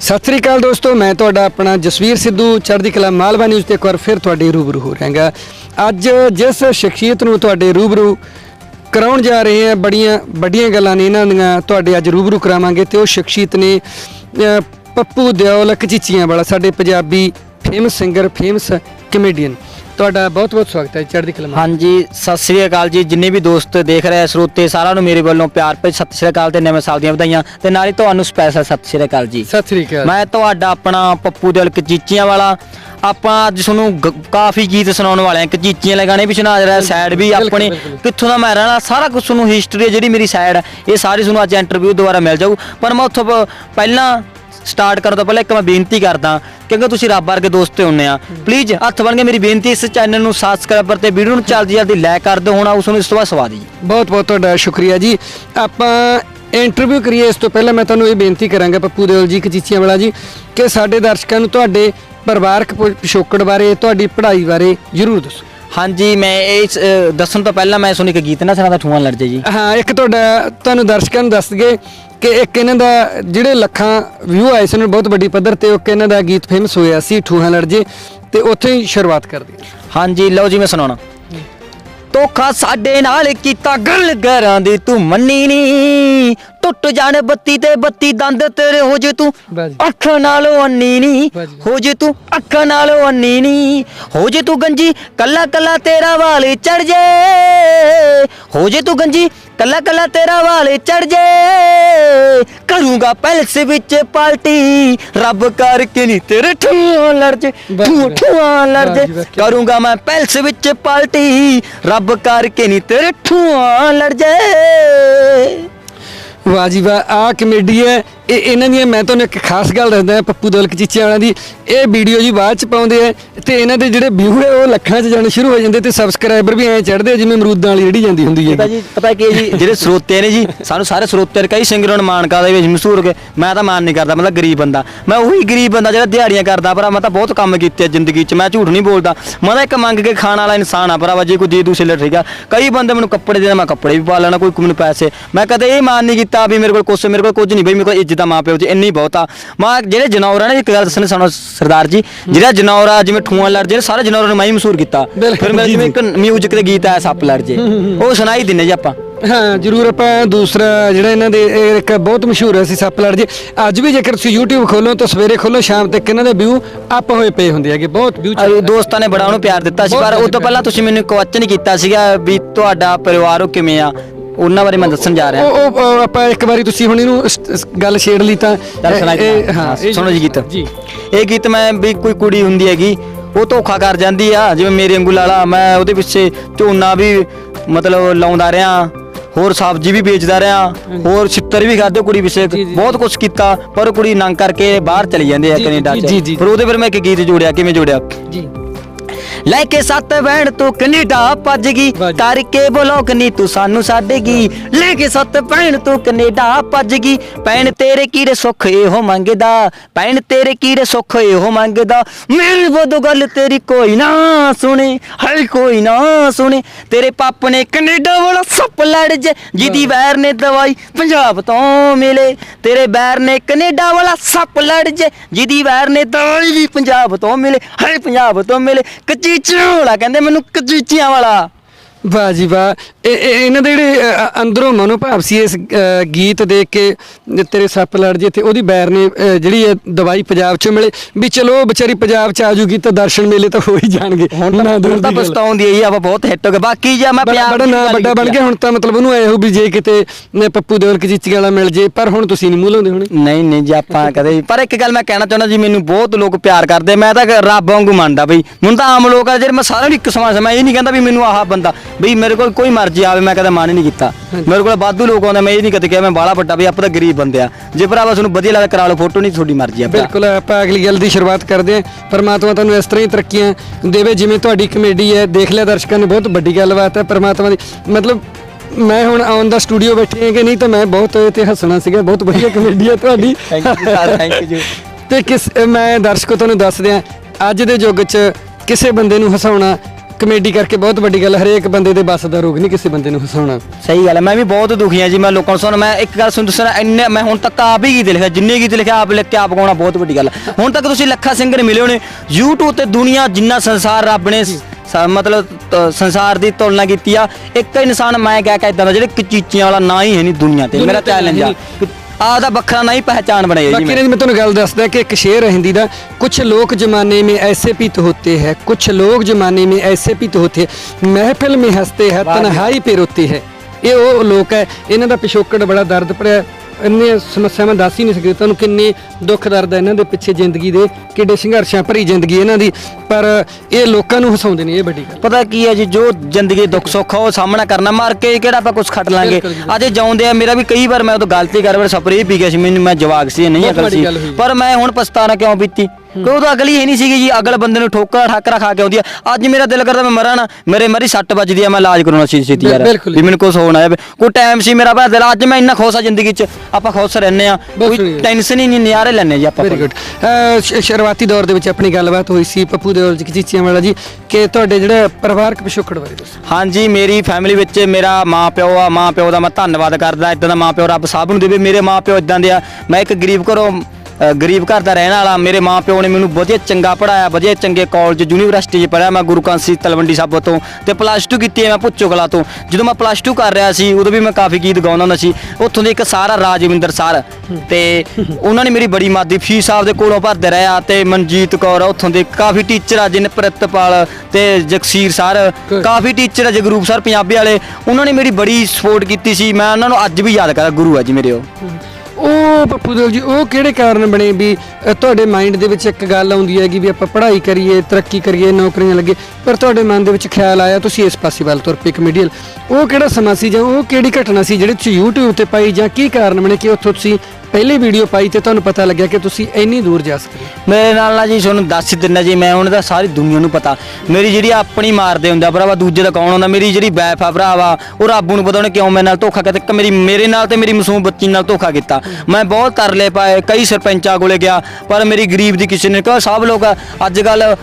ਸਤਿ ਸ੍ਰੀ ਅਕਾਲ ਦੋਸਤੋ, ਮੈਂ ਤੁਹਾਡਾ ਆਪਣਾ ਜਸਵੀਰ ਸਿੱਧੂ, ਚੜ੍ਹਦੀ ਕਲਾ ਮਾਲਵਾ ਨਿਊਜ਼ ਤੇ ਇੱਕ ਵਾਰ ਫਿਰ ਤੁਹਾਡੇ ਰੂਬਰੂ ਹੋ ਰਿਹਾਗਾ। ਅੱਜ ਜਿਸ ਸ਼ਖਸੀਅਤ ਨੂੰ ਤੁਹਾਡੇ ਰੂਬਰੂ ਕਰਾਉਣ ਜਾ ਰਹੇ ਹਾਂ, ਬੜੀਆਂ ਵੱਡੀਆਂ ਗੱਲਾਂ ਨੇ ਇਹਨਾਂ ਦੀਆਂ, ਤੁਹਾਡੇ ਅੱਜ ਰੂਬਰੂ ਕਰਾਵਾਂਗੇ ਤੇ ਉਹ ਸ਼ਖਸੀਅਤ ਨੇ ਪੱਪੂ ਦਿਓਲ ਕਚੀਚੀਆਂ ਵਾਲਾ, ਸਾਡੇ Punjabi famous singer famous comedian ਤੁਹਾਡਾ ਬਹੁਤ ਬਹੁਤ ਸਵਾਗਤ ਹੈ ਚੜ੍ਹਦੀ ਕਲਾ ਮਾਲਵਾ। ਹਾਂਜੀ ਸਤਿ ਸ੍ਰੀ ਅਕਾਲ ਜੀ। ਜਿੰਨੇ ਵੀ ਦੋਸਤ ਦੇਖ ਰਹੇ ਆ ਸਰੋਤੇ ਸਾਰਿਆਂ ਨੂੰ ਮੇਰੇ ਵੱਲੋਂ ਪਿਆਰ ਭੇਜ ਸਤਿ ਸ੍ਰੀ ਅਕਾਲ ਤੇ ਨਵੇਂ ਸਾਲ ਦੀਆਂ ਵਧਾਈਆਂ। ਤੇ ਨਾਲੇ ਤੁਹਾਨੂੰ ਸਪੈਸ਼ਲ ਸਤਿ ਸ੍ਰੀ ਅਕਾਲ ਜੀ। ਸਤਿ ਸ੍ਰੀ ਅਕਾਲ। ਮੈਂ ਤੁਹਾਡਾ ਆਪਣਾ ਪੱਪੂ ਦਿਲ ਕਚੀਚੀਆਂ ਵਾਲਾ। ਆਪਾਂ ਅੱਜ ਤੁਹਾਨੂੰ ਗ- ਕਾਫੀ ਗੀਤ ਸੁਣਾਉਣ ਵਾਲੇ ਆ। ਕਚੀਚੀਆਂ ਵਾਲੇ ਗਾਣੇ ਵੀ ਸੁਣਾ ਰਿਹਾ ਸਾਈਡ ਵੀ ਬਿਲਕੁਲ, ਆਪਣੀ ਬਿਲਕੁਲ। ਕਿੱਥੋਂ ਦਾ ਮੈਂ ਰਹਿਣਾ ਸਾਰਾ ਕੁਝ ਤੁਹਾਨੂੰ ਹਿਸਟਰੀ ਹੈ ਜਿਹੜੀ ਮੇਰੀ ਸਾਈਡ ਹੈ ਇਹ ਸਾਰੀ ਤੁਹਾਨੂੰ ਅੱਜ ਇੰਟਰਵਿਊ ਦੁਆਰਾ ਮਿਲ ਜਾਊ। ਪਰ ਮੈਂ ਉੱਥੋਂ ਪ- ਪਹਿਲਾਂ ਸਟਾਰਟ ਕਰਨ ਤੋਂ ਪਹਿਲਾਂ ਇੱਕ ਮੈਂ ਬੇਨਤੀ ਕਰਦਾ ਕਿਉਂਕਿ ਤੁਸੀਂ ਰੱਬ ਵਰਗੇ ਦੋਸਤ ਹੁੰਨੇ ਆ ਪਲੀਜ਼ ਹੱਥ ਬਣ ਕੇ ਮੇਰੀ ਬੇਨਤੀ ਇਸ ਚੈਨਲ ਨੂੰ ਸਬਸਕ੍ਰਾਈਬਰ ਤੇ ਵੀਡੀਓ ਨੂੰ ਜਲਦੀ ਜਲਦੀ ਲਾਈਕ ਕਰ ਦਿਓ ਹੁਣ ਉਸ ਨੂੰ ਇਸ ਤੋਂ ਬਾਅਦ ਸਵਾਦ ਜੀ। ਬਹੁਤ ਬਹੁਤ ਤੁਹਾਡਾ ਸ਼ੁਕਰੀਆ ਜੀ। ਆਪਾਂ ਇੰਟਰਵਿਊ ਕਰੀਏ ਇਸ ਤੋਂ ਪਹਿਲਾਂ ਮੈਂ ਤੁਹਾਨੂੰ ਇਹ ਬੇਨਤੀ ਕਰਾਂਗਾ ਪੱਪੂ ਦੇਵਲ ਜੀ ਕਚੀਚੀਆਂ ਵਾਲਾ ਜੀ ਕਿ ਸਾਡੇ ਦਰਸ਼ਕਾਂ ਨੂੰ ਤੁਹਾਡੇ ਪਰਿਵਾਰਕ ਪਿਛੋਕੜ ਬਾਰੇ ਤੁਹਾਡੀ ਪੜ੍ਹਾਈ ਬਾਰੇ ਜ਼ਰੂਰ ਦੱਸੋ। ਹਾਂਜੀ ਮੈਂ ਇਹ ਦੱਸਣ ਤੋਂ ਪਹਿਲਾਂ ਮੈਂ ਸੁਣੀ ਇੱਕ ਗੀਤ ਨਾ ਸੁਣਾਦਾ ਠੂਆਂ ਲੜ ਜੇ ਜੀ। ਹਾਂ ਇੱਕ ਤੁਹਾਡਾ ਤੁਹਾਨੂੰ ਦਰਸ਼ਕਾਂ ਨੂੰ ਦੱਸ ਦਈਏ ਕਿ ਇੱਕ ਇਹਨਾਂ ਦਾ ਜਿਹੜੇ ਲੱਖਾਂ ਵਿਊ ਆਏ ਸਨ ਬਹੁਤ ਵੱਡੀ ਪੱਧਰ ਤੇ ਉਹ ਇਹਨਾਂ ਦਾ ਗੀਤ ਫੇਮਸ ਹੋਇਆ ਸੀ, ਠੂਹਾਂ ਲੜ ਜੇ, ਤੇ ਉੱਥੇ ਹੀ ਸ਼ੁਰੂਆਤ ਕਰਦੇ ਹਾਂਜੀ, ਲਓ ਜੀ ਮੈਂ ਸੁਣਾਉਣਾ। ਧੋਖਾ ਸਾਡੇ ਨਾਲ ਕੀਤਾ ਗੱਲ ਘਰਾਂ ਦੀ ਤੂੰ ਮੰਨੀ ਨੀ। ਟੁੱਟ ਜਾਣ ਬੱਤੀ ਤੇ ਬੱਤੀ ਦੰਦ ਤੇਰੇ ਹੋ ਜੇ ਤੂੰ ਜੀ। ਅੱਖਾਂ ਨਾਲੋਂ ਅੰਨੀ ਨੀ ਜੀ। ਹੋ ਜੇ ਤੂੰ ਅੱਖਾਂ ਨਾਲੋਂ ਅੰਨੀ ਨੀ ਹੋ ਜੇ ਤੂੰ ਗੰਜੀ ਕੱਲਾ ਕੱਲਾ ਤੇਰਾ ਵਾਲ ਚੜ ਜੇ ਹੋ ਜੇ ਤੂੰ ਗੰਜੀ ਕੱਲਾ ਕੱਲਾ ਤੇਰਾ ਵਾਲ ਚੜ ਜੇ ਕਰੂੰਗਾ ਪੈਲਸ ਵਿੱਚ ਪਾਲਟੀ ਰੱਬ ਕਰਕੇ ਨਹੀਂ ਤੇਰੇ ਠੂਆਂ ਲੜ ਜੇ ਜੀ ਠੂਆਂ। ਠੂਆਂ ਲੜ ਵਾਹ ਜੇ ਜੀ ਵਾਹ, ਕਿਆ ਕਰੂੰਗਾ ਮੈਂ ਪੈਲਸ ਵਿੱਚ ਪਾਲਟੀ ਰੱਬ ਕਰਕੇ ਨਹੀਂ ਤੇਰੇ ਠੂਆਂ ਲੜ ਜੇ ਵਾਹ ਜੀ ਵਾਹ ਆ ਕਮੇਡੀ ਹੈ। ਇਹ ਇਹਨਾਂ ਦੀਆਂ ਮੈਂ ਤੁਹਾਨੂੰ ਇੱਕ ਖਾਸ ਗੱਲ ਦੱਸਦਾ ਪੱਪੂ ਦੌਲਤ ਚੀਚੇ ਵਾਲਿਆਂ ਦੀ। ਇਹ ਵੀਡੀਓ ਜੀ ਬਾਅਦ ਚ ਪਾਉਂਦੇ ਆ ਤੇ ਇਹਨਾਂ ਦੇ ਜਿਹੜੇ ਵਿਊ ਹੈ ਉਹ ਲੱਖਾਂ ਚ ਜਾਣੇ ਸ਼ੁਰੂ ਹੋ ਜਾਂਦੇ ਤੇ ਸਬਸਕ੍ਰਾਈਬਰ ਵੀ ਐਂ ਚੜਦੇ ਜਿਵੇਂ ਅਮਰੂਦਾਂ ਵਾਲੀ ਜਿਹੜੀ ਜਾਂਦੀ ਹੁੰਦੀ ਹੈ ਜੀ। ਪਤਾ ਕੀ ਜੀ, ਜਿਹੜੇ ਸਰੋਤੇ ਨੇ ਜੀ, ਸਾਨੂੰ ਸਾਰੇ ਸਰੋਤੇ ਕਈ ਸਿੰਗਰਾਂ ਨੂੰ ਮਾਨਕਾ ਦੇ ਵਿੱਚ, ਮਸ਼ਹੂਰ ਹੋ ਗਏ ਮੈਂ ਤਾਂ ਮਾਨ ਨਹੀਂ ਕਰਦਾ ਮਤਲਬ ਗਰੀਬ ਬੰਦਾ। ਮੈਂ ਉਹੀ ਗਰੀਬ ਬੰਦਾ ਜਿਹੜਾ ਦਿਹਾੜੀਆਂ ਕਰਦਾ ਭਰਾ, ਮੈਂ ਤਾਂ ਬਹੁਤ ਕੰਮ ਕੀਤੇ ਜ਼ਿੰਦਗੀ 'ਚ, ਮੈਂ ਝੂਠ ਨਹੀਂ ਬੋਲਦਾ। ਮੈਂ ਤਾਂ ਇੱਕ ਮੰਗ ਕੇ ਖਾਣ ਵਾਲਾ ਇਨਸਾਨ ਆ ਭਰਾਵਾ ਜੇ ਕੋਈ ਦੇ ਦੂ ਸਿਲਰ ਠੀਕ ਆ। ਕਈ ਬੰਦੇ ਮੈਨੂੰ ਕੱਪੜੇ ਦੇਣਾ ਮੈਂ ਕੱਪੜੇ ਵੀ ਪਾ ਲੈਣਾ ਕੋਈ ਮੈਨੂੰ ਪੈਸੇ। ਮੈਂ ਕਦੇ ਇਹ ਮਾਨ ਨਹੀਂ ਕੀਤਾ ਵੀ ਮੇਰੇ ਕੋਲ ਕੁਛ, ਮੇਰੇ ਕੋਲ ਕੁਝ ਨਹੀਂ, ਬਈ ਮੇਰੇ ਕੋਲ ਇੱਜ਼ਤ ਦਾ ਮਾਂ ਪਿਓ 'ਚ ਇੰਨੀ ਬਹੁਤ ਆ। ਮੈਂ ਜਿਹੜੇ ਜਨੌਰ ਨਾ ਇੱਕ ਗੱਲ ਦੱਸਣੀ ਸਾਨੂੰ ਸਰਦਾਰ ਜੀ ਜਿਹੜਾ ਜਨੌਰ ਜਿਵੇਂ ਠੂਆਂ ਲੜ ਜੇ ਸਾਰੇ ਜਨੌਰਾਂ ਨੂੰ ਮੈਂ ਹੀ ਮਸ਼ਹੂਰ ਕੀਤਾ। ਫਿਰ ਮੈਂ ਜਿਵੇਂ। ਇੱਕ ਮਿਊਜ਼ਿਕ ਦੇ ਗੀਤ ਆਇਆ ਸੱਪ ਲੜ ਜੇ। ਉਹ ਸੁਣਾਈ ਦਿੰਨੇ ਜੀ ਆਪਾਂ। ਹਾਂ ਜਰੂਰ ਆਪਾਂ ਦੂਸਰਾ ਜਿਹੜਾ ਇਹਨਾਂ ਦੇ ਇੱਕ ਬਹੁਤ ਮਸ਼ਹੂਰ ਹੈ ਸੀ ਸੱਪ ਲੜ ਜੇ। ਅੱਜ ਵੀ ਜੇਕਰ ਤੁਸੀਂ YouTube ਖੋਲੋ ਤਾਂ ਸਵੇਰੇ ਖੋਲੋ ਸ਼ਾਮ ਤੱਕ ਇਹਨਾਂ ਦੇ ਵਿਊ ਅਪ ਹੋਏ ਪਏ ਹੁੰਦੇ ਹੈਗੇ। ਬਹੁਤ ਵਿਊ ਦੋਸਤਾਂ ਨੇ ਬੜਾ ਉਹਨੂੰ ਪਿਆਰ ਦਿੱਤਾ ਸੀ ਪਰ ਉਹ ਪਿਆਰ ਤੋਂ ਪਹਿਲਾਂ ਤੁਸੀਂ ਮੈਨੂੰ ਕੁਐਸਚਨ ਕੀਤਾ ਸੀਗਾ ਵੀ ਤੁਹਾਡਾ ਪਰਿਵਾਰ ਉਹ ਕਿਵੇਂ ਆ? ਉਹਨਾਂ ਬਾਰੇ ਮੈਂ ਦੱਸਣ ਜਾ ਰਿਹਾ ਉਹ ਆਪਾਂ ਇੱਕ ਵਾਰੀ ਤੁਸੀਂ ਹੁਣ ਇਹਨੂੰ ਗੱਲ ਛੇੜ ਲਈ ਤਾਂ ਚੱਲ ਸੁਣਾਈ ਇਹ- ਦਿੰਦਾ। ਹਾਂ ਇਹ- ਸੁਣੋ ਜੀ ਗੀਤ ਜੀ ਇਹ ਗੀਤ ਮੈਂ ਵੀ ਕੋਈ ਕੁੜੀ ਹੁੰਦੀ ਹੈਗੀ ਉਹ ਧੋਖਾ ਕਰ ਜਾਂਦੀ ਆ ਜਿਵੇਂ ਮੇਰੇ ਅੰਗੂ ਲਾਲਾ ਮੈਂ ਉਹਦੇ ਪਿੱਛੇ ਝੋਨਾ ਵੀ ਮਤਲਬ ਲਾਉਂਦਾ ਰਿਹਾ ਹੋਰ ਸਬਜ਼ੀ ਵੀ ਵੇਚਦਾ ਰਿਹਾ ਹੋਰ ਛਿੱਤਰ ਵੀ ਖਾਦੇ ਕੁੜੀ ਪਿੱਛੇ ਜੀ, ਜੀ। ਬਹੁਤ ਕੁਝ ਕੀਤਾ ਪਰ ਉਹ ਕੁੜੀ ਨੰਗ ਕਰਕੇ ਬਾਹਰ ਚਲੀ ਜਾਂਦੀ ਆ ਜੀ, ਕੈਨੇਡਾ ਜੀ, ਚ ਜੀ। ਫਿਰ ਉਹਦੇ ਫਿਰ ਮੈਂ ਇੱਕ ਗੀਤ ਜੋੜਿਆ ਕਿਵੇਂ ਜੋੜਿਆ ਜੀ ਲੈ ਕੇ ਸੱਤ ਵੈਣ ਤੂੰ ਕੈਨੇਡਾ ਭੱਜ ਗਈ। ਕਰਕੇ ਬਲੋਕ ਨਹੀਂ ਤੂੰ ਸਾਨੂੰ ਛੱਡੇਗੀ ਲੈ ਕੇ ਸੱਤ ਭੈਣ ਤੂੰ ਕੈਨੇਡਾ ਭੱਜ ਗਈ। ਭੈਣ ਤੇਰੇ ਕੀੜੇ ਸੁੱਖ ਇਹੋ ਮੰਗਦਾ। ਭੈਣ ਤੇਰੇ ਕੀੜੇ ਸੁੱਖ ਇਹੋ ਮੰਗਦਾ। ਮੇਰੀ ਬਦੋ ਗੱਲ ਤੇਰੀ ਕੋਈ ਨਾ ਸੁਣੇ। ਹਾਏ ਕੋਈ ਨਾ ਸੁਣੇ। ਤੇਰੇ ਪਾਪ ਨੇ ਕੈਨੇਡਾ ਵਾਲਾ ਸੱਪ ਲੜ ਜੇ। ਜਿਹਦੀ ਵੈਰ ਨੇ ਦਵਾਈ ਪੰਜਾਬ ਤੋਂ ਮਿਲੇ। ਤੇਰੇ ਬੈਰ ਨੇ ਕੈਨੇਡਾ ਵਾਲਾ ਸੱਪ ਲੜ ਜੇ। ਜਿਹਦੀ ਵੈਰ ਨੇ ਦਵਾਈ ਵੀ ਪੰਜਾਬ ਤੋਂ ਮਿਲੇ। ਹਾਏ ਪੰਜਾਬ ਤੋਂ ਮਿਲੇ। ਕਚੀਚੀਆਂ ਵਾਲਾ ਕਹਿੰਦੇ ਮੈਨੂੰ ਕਚੀਚੀਆਂ ਵਾਲਾ। ਵਾਹ ਜੀ ਵਾਹ। ਇਹ ਇਹ- ਇਹਨਾਂ ਦੇ ਜਿਹੜੇ ਅ, ਅ, ਅੰਦਰੋਂ ਮਨੋਭਾਵ ਸੀ ਇਸ ਅ, ਗੀਤ ਦੇਖ ਕੇ ਜੇ ਤੇਰੇ ਸੱਪ ਲੜ ਜੇ ਤੇ ਉਹਦੀ ਬੈਰ ਨੇ ਅ, ਜਿਹੜੀ ਇਹ ਦਵਾਈ ਪੰਜਾਬ ਚੋਂ ਮਿਲੇ ਵੀ ਚਲੋ ਵਿਚਾਰੀ ਪੰਜਾਬ ਚ ਆਜੂਗੀ ਤਾਂ ਦਰਸ਼ਨ ਮੇਲੇ ਤਾਂ ਹੋ ਹੀ ਜਾਣਗੇ। ਹੁਣ ਨਾ ਤਾਂ ਦੂਰ ਹੁਣ ਤਾਂ ਦੀ ਗੱਲ। ਪਛਤਾਉਂਦੀ ਹੈ ਜੀ ਆਪਾਂ ਬਹੁਤ ਹਿੱਟ ਹੋ ਗਏ। ਬਾਕੀ ਜੇ ਮੈਂ ਬੜਾ ਬੜਾ ਨਾਂ ਵੱਡਾ ਬਣ ਗਿਆ। ਹੁਣ ਤਾਂ ਮਤਲਬ ਉਹਨੂੰ ਐ ਹੋ ਵੀ ਜੇ ਕਿਤੇ ਨੇ ਪੱਪੂ ਦੇਵਲ ਕਜੀਚੀ ਵਾਲਾ ਮਿਲ ਜੇ ਪਰ ਹੁਣ ਤੁਸੀਂ ਨਹੀਂ ਮੂੰਹ ਲਾਉਂਦੇ ਹੋਣੇ। ਨਹੀਂ ਨਹੀਂ ਜੀ ਆਪਾਂ ਕਦੇ ਵੀ- ਪਰ ਇੱਕ ਗੱਲ ਮੈਂ ਕਹਿਣਾ ਚਾਹੁੰਦਾ ਜੀ ਮੈਨੂੰ ਬਹੁਤ ਲੋਕ ਪਿਆਰ ਕਰਦੇ। ਮੈਂ ਤਾਂ ਰੱਬ ਵਾਂਗੂ ਮੰਨਦਾ ਬਈ। ਹੁਣ ਤਾਂ ਆਮ ਲੋਕ ਆ ਜਿਹੜੇ ਮੈਂ ਸਾਰਿਆਂ ਨੂੰ ਇੱਕ ਸਮਾਂ ਸਮਾਂ ਇਹ ਨਹੀਂ ਕਹਿੰਦਾ ਵੀ ਮੈਨੂੰ ਆਹ ਬੰਦਾ ਬਈ ਮੇਰੇ ਕੋਲ ਕੋਈ ਮਰਜ਼ੀ ਆਵੇ ਮੈਂ ਕਦੇ ਮਾਨ ਨਹੀਂ ਕੀਤਾ। ਮੇਰੇ ਕੋਲ ਵਾਧੂ ਲੋਕ ਆਉਂਦੇ ਮੈਂ ਇਹ ਨਹੀਂ ਕਦੇ ਕਿਹਾ ਮੈਂ ਬਾਹਲਾ ਵੱਡਾ ਬਈ ਆਪਾਂ ਤਾਂ ਗਰੀਬ ਬੰਦੇ ਆ। ਜੇ ਭਰਾਵਾ ਤੁਹਾਨੂੰ ਵਧੀਆ ਲੱਗਦਾ ਕਰਾ ਲਓ ਫੋਟੋ ਨਹੀਂ ਤੁਹਾਡੀ ਮਰਜ਼ੀ ਆ। ਬਿਲਕੁਲ ਆਪਾਂ ਅਗਲੀ ਗੱਲ ਦੀ ਸ਼ੁਰੂਆਤ ਕਰਦੇ ਹਾਂ। ਪਰਮਾਤਮਾ ਤੁਹਾਨੂੰ ਇਸ ਤਰ੍ਹਾਂ ਹੀ ਤਰੱਕੀਆਂ ਦੇਵੇ ਜਿਵੇਂ ਤੁਹਾਡੀ ਕਮੇਡੀ ਹੈ ਦੇਖ ਲਿਆ ਦਰਸ਼ਕਾਂ ਨੇ ਬਹੁਤ ਵੱਡੀ ਗੱਲਬਾਤ ਹੈ ਪਰਮਾਤਮਾ ਦੀ। ਮਤਲਬ ਮੈਂ ਹੁਣ ਆਨ ਦਾ ਸਟੂਡੀਓ ਬੈਠੇ ਹਾਂ ਕਿ ਨਹੀਂ ਤਾਂ ਮੈਂ ਬਹੁਤ ਤੇ ਹੱਸਣਾ ਸੀਗਾ ਬਹੁਤ ਵਧੀਆ ਕਮੇਡੀ ਹੈ ਤੁਹਾਡੀ। Thank you sir, thank you। ਤੇ ਕਿਸ ਮੈਂ ਦਰਸ਼ਕੋ ਤੁਹਾਨੂੰ ਦੱਸ ਦਿਆਂ ਅੱਜ ਦੇ ਯੁੱਗ 'ਚ ਕਿਸੇ ਬੰਦੇ ਨੂੰ ਹਸਾਉਣਾ ਕਮੇਡੀ ਕਰਕੇ ਬਹੁਤ ਵੱਡੀ ਗੱਲ ਹਰੇਕ ਬੰਦੇ ਦੇ ਬਸ ਦਾ ਰੋਗ ਨਹੀਂ ਕਿਸੇ ਬੰਦੇ ਨੂੰ ਹਸਾਉਣਾ। ਸਹੀ ਗੱਲ ਹੈ ਮੈਂ ਵੀ ਬਹੁਤ ਦੁਖੀ ਹਾਂ ਜੀ ਮੈਂ ਲੋਕਾਂ ਨੂੰ ਸੁਣ ਮੈਂ ਇੱਕ ਗੱਲ ਸੁਣ ਦੱਸਣਾ ਇੰਨੇ ਮੈਂ ਹੁਣ ਤੱਕ ਆਪ ਹੀ ਗੀਤ ਲਿਖਿਆ ਜਿੰਨੇ ਗੀਤ ਲਿਖਿਆ ਆਪ ਲਿਖ ਕੇ ਆਪ ਗਾਉਣਾ ਬਹੁਤ ਵੱਡੀ ਗੱਲ ਹੈ ਹੁਣ ਤੱਕ ਤੁਸੀਂ ਲੱਖਾਂ ਸਿੰਗਰ ਮਿਲੇ ਹੋਣੇ YouTube ਤੇ ਦੁਨੀਆ ਜਿੰਨਾ ਸੰਸਾਰ ਰੱਬ ਨੇ ਸ- ਮਤਲਬ ਤ- ਸੰਸਾਰ ਦੀ ਤੁਲਨਾ ਕੀਤੀ ਆ ਇੱਕ ਇਨਸਾਨ ਮੈਂ ਕਹਿ ਕੇ ਇਦਾਂ ਦਾ ਜਿਹੜੇ ਕਚੀਚੀਆਂ ਵਾਲਾ ਨਾ ਹੀ ਹੈ ਨਹੀਂ ਦੁਨੀਆ ਤੇ ਮੇਰਾ ਚੈਲੰਜ ਆ। ਆਦਾ ਵੱਖਰਾ ਨਾ ਹੀ ਪਹਿਚਾਨ ਬਣਾਈ ਹੈ ਜੀ बाकी ਮੈਂ नहीं मैं तुम्हें गल दसदा कि एक शेर है हिंदी दा कुछ लोग जमाने में ऐसे पीत होते हैं कुछ लोग जमाने में ऐसे पीत होते हैं महफिल में हंसते हैं वाह जी। तन्हाई पे रोते हैं ਇਹ ਉਹ ਲੋਕ ਹੈ ਇਹਨਾਂ ਦਾ ਪਿਛੋਕੜ ਬੜਾ ਦਰਦ ਭਰਿਆ ਇੰਨੇ ਸਮੱਸਿਆਵਾਂ ਦੱਸ ਹੀ ਨਹੀਂ ਸਕਦੇ। ਤੁਹਾਨੂੰ ਕਿੰਨੇ ਦੁੱਖ ਦਰਦ ਹੈ ਇਹਨਾਂ ਦੇ ਪਿੱਛੇ ਜ਼ਿੰਦਗੀ ਦੇ ਕਿੱਡੇ ਸੰਘਰਸ਼ਾਂ ਭਰੀ ਜ਼ਿੰਦਗੀ ਇਹਨਾਂ ਦੀ। ਪਰ ਇਹ ਲੋਕਾਂ ਨੂੰ ਹਸਾਉਂਦੇ ਨੇ ਇਹ ਵੱਡੀ ਗੱਲ। ਪਤਾ ਕੀ ਹੈ ਜੀ ਜੋ ਜ਼ਿੰਦਗੀ ਦੁੱਖ ਸੁੱਖ ਆ ਉਹ ਸਾਹਮਣਾ ਕਰਨਾ ਮਾਰ ਕੇ ਕਿਹੜਾ ਆਪਾਂ ਕੁਝ ਖੱਟ ਲਾਂਗੇ? ਅਜੇ ਜਾਉਂਦੇ ਆ ਮੇਰਾ ਵੀ ਕਈ ਵਾਰ ਮੈਂ ਉਦੋਂ ਗਲਤੀ ਕਰ ਬਰ ਸਪਰੇਅ ਪੀ ਗਿਆ ਸੀ ਮੈਨੂੰ ਮੈਂ ਜਵਾਗ ਸੀ ਨਹੀਂ ਅਕਲ ਸੀ। ਪਰ ਮੈਂ ਹੁਣ ਪਛਤਾਣਾ ਕਿਉਂ ਪੀਤੀ ਕਿਉਂ ਉਦੋਂ ਅਗਲੀ ਹੀ ਨਹੀਂ ਸੀਗੀ ਜੀ ਅਗਲ ਬੰਦੇ ਨੂੰ ਠੋਕਰ ਠਾਕਰਾ ਖਾ ਕੇ ਆਉਂਦੀ ਆ। ਅੱਜ ਮੇਰਾ ਦਿਲ ਕਰਦਾ ਮੈਂ ਮਰਾਂ ਨਾ ਮੇਰੇ ਮਰੀ ਸੱਟ ਵੱਜਦੀ ਆ ਮੈਂ ਇਲਾਜ ਕਰਾਉਣਾ ਸੀ ਛੇਤੀ ਯਾਰ। ਬਿਲਕੁਲ। ਵੀ ਮੈਨੂੰ ਕੁਝ ਹੋਣਾ ਹੈ ਕੋਈ ਟਾਈਮ ਸੀ ਮੇਰਾ ਦਿਲ ਅੱਜ ਮੈਂ ਇੰਨਾ ਖੁਸ਼ ਆ ਜ਼ਿੰਦਗੀ 'ਚ ਆਪਾਂ ਖੁਸ਼ ਰਹਿੰਦੇ ਆ। ਕੋਈ। ਟੈਨਸ਼ਨ ਹੀ ਨਹੀਂ ਨਿਆਰੇ ਲੈਣੇ ਜੀ ਆਪਾਂ ਵੈਰੀ ਗੁੱਡ ਸ਼ੁਰੂਆਤੀ ਦੌਰ ਦੇ ਵਿੱਚ ਆਪਣੀ ਗੱਲਬਾਤ ਹੋਈ ਸੀ ਪੱਪੂ ਦੇ ਜੀ ਚੀਚੀਆਂ ਵਾਲਾ ਜੀ ਕਿ ਤੁਹਾਡੇ ਜਿਹੜਾ ਪਰਿਵਾਰਕ ਪਿਛੋਕੜ ਬਾਰੇ ਦੱਸੋ। ਹਾਂਜੀ ਮੇਰੀ ਫੈਮਿਲੀ ਵਿੱਚ ਮੇਰਾ ਮਾਂ ਪਿਓ ਆ ਮਾਂ ਪਿਓ ਦਾ ਮੈਂ ਧੰਨਵਾਦ ਕਰਦਾ ਇਦਾਂ ਦਾ ਮਾਂ ਪਿਓ ਰੱਬ ਸਭ ਨੂੰ ਦੇਵੇ। ਮੇਰੇ ਮਾਂ ਪਿਓ ਇਦਾਂ ਦੇ ਆ। ਮੈਂ ਇੱਕ ਗਰੀਬ ਘਰੋਂ ਗਰੀਬ ਘਰ ਦਾ ਰਹਿਣ ਵਾਲਾ ਮੇਰੇ ਮਾਂ ਪਿਓ ਨੇ ਮੈਨੂੰ ਵਧੀਆ ਚੰਗਾ ਪੜਾਇਆ ਵਧੀਆ ਚੰਗੇ ਕਾਲਜ ਯੂਨੀਵਰਸਿਟੀ 'ਚ ਪੜਿਆ ਮੈਂ ਗੁਰੂ ਕਾਂਸੀ ਤਲਵੰਡੀ ਸਾਬੋ ਤੋਂ ਤੇ ਪਲੱਸ 2 ਕੀਤੀ ਹੈ ਮੈਂ ਭੁੱਚੋ ਕਲਾ ਤੋਂ। ਜਦੋਂ ਮੈਂ ਪਲੱਸ 2 ਕਰ ਰਿਹਾ ਸੀ ਉਦੋਂ ਵੀ ਮੈਂ ਕਾਫੀ ਗੀਤ ਗਾਉਂਦਾ ਹੁੰਦਾ ਸੀ। ਉੱਥੋਂ ਦੇ ਇੱਕ ਸਾਰਾ ਰਾਜਵਿੰਦਰ ਸਰ ਤੇ ਉਹਨਾਂ ਨੇ ਮੇਰੀ ਬੜੀ ਮਾਦੀ ਫੀਸ ਸਾਹਿਬ ਦੇ ਕੋਲੋਂ ਭਰਦੇ ਰਿਹਾ ਤੇ ਮਨਜੀਤ ਕੌਰ ਆ ਉੱਥੋਂ ਦੇ ਕਾਫੀ ਟੀਚਰ ਆ ਜਿਨ ਪ੍ਰਿਤਪਾਲ ਤੇ ਜਗਸੀਰ ਸਰ. ਕਾਫੀ ਟੀਚਰ ਆ ਜਗਰੂਪ ਸਰ ਪੰਜਾਬੀ ਵਾਲੇ। ਉਹਨਾਂ ਨੇ ਮੇਰੀ ਬੜੀ ਸਪੋਰਟ ਕੀਤੀ ਸੀ। ਮੈਂ ਉਹਨਾਂ ਨੂੰ ਅੱਜ ਵੀ ਯਾਦ ਕਰਦਾ ਗੁਰੂ ਆ ਜੀ ਮੇਰੇ ਉਹ। ਉਹ ਉਹ ਪੱਪੂ ਦਿਲ ਜੀ ਉਹ ਕਿਹੜੇ ਕਾਰਨ ਬਣੇ ਵੀ ਅ, ਤੁਹਾਡੇ ਮਾਈਂਡ ਦੇ ਵਿੱਚ ਇੱਕ ਗੱਲ ਆਉਂਦੀ ਹੈਗੀ ਵੀ ਆਪਾਂ ਪੜ੍ਹਾਈ ਕਰੀਏ ਤਰੱਕੀ ਕਰੀਏ ਨੌਕਰੀਆਂ ਲੱਗੇ ਪਰ ਤੁਹਾਡੇ ਮਨ ਦੇ ਵਿੱਚ ਖਿਆਲ ਆਇਆ ਤੁਸੀਂ ਇਸ ਪਾਸੇ ਵੱਲ ਤੁਰ ਪਏ ਕਮੇਡੀਅਲ ਉਹ ਕਿਹੜਾ ਸਮਾਂ ਸੀ ਜਾਂ ਉਹ ਕਿਹੜੀ ਘਟਨਾ ਸੀ ਜਿਹੜੀ ਤੁਸੀਂ YouTube ਤੇ ਪਾਈ ਜਾਂ ਕੀ ਕਾਰਨ ਬਣੇ ਕਿ ਉੱਥੋਂ ਤੁਸੀਂ ਪਹਿਲੀ ਵੀਡੀਓ ਪਾਈ ਤੇ ਤੁਹਾਨੂੰ ਪਤਾ ਲੱਗਿਆ ਕਿ ਤੁਸੀਂ ਇੰਨੀ ਦੂਰ ਜਾ ਸਕਦੇ ਹੋ? ਮੇਰੇ ਨਾਲ ਨਾ ਜੀ ਤੁਹਾਨੂੰ ਦੱਸ ਦਿੰਦਾ ਜੀ ਮੈਂ ਉਹਨਾਂ ਦਾ ਸਾਰੀ ਦੁਨੀਆ ਨੂੰ ਪਤਾ। ਮੇਰੀ ਜਿਹੜੀ ਆਪਣੀ ਮਾਰਦੇ ਹੁੰਦਾ ਭਰਾਵਾ ਦੂਜੇ ਦਾ ਕੌਣ ਹੁੰਦਾ? ਮੇਰੀ ਜਿਹੜੀ ਬੈਫ ਆ ਭਰਾਵਾ ਉਹ ਰੱਬ ਨੂੰ ਪਤਾ ਉਹਨੇ ਕਿਉਂ ਮੇਰੇ ਨਾਲ ਧੋਖਾ ਕੀਤਾ ਇੱਕ ਮੇਰੀ ਮੇਰੇ ਨਾਲ ਤੇ ਮੇਰੀ ਮਾਸੂਮ ਬੱਚੀ ਨਾਲ ਧੋਖਾ ਕੀਤਾ। ਮੈਂ ਬਹੁਤ ਤਰਲੇ ਪਾਏ, ਕਈ ਸਰਪੰਚਾਂ ਕੋਲੇ ਗਿਆ, ਪਰ ਮੇਰੀ ਗਰੀਬ ਦੀ ਕਿਸੇ ਨੇ ਕਿਹਾ, ਸਭ ਲੋਕ ਅੱਜ ਕੱਲ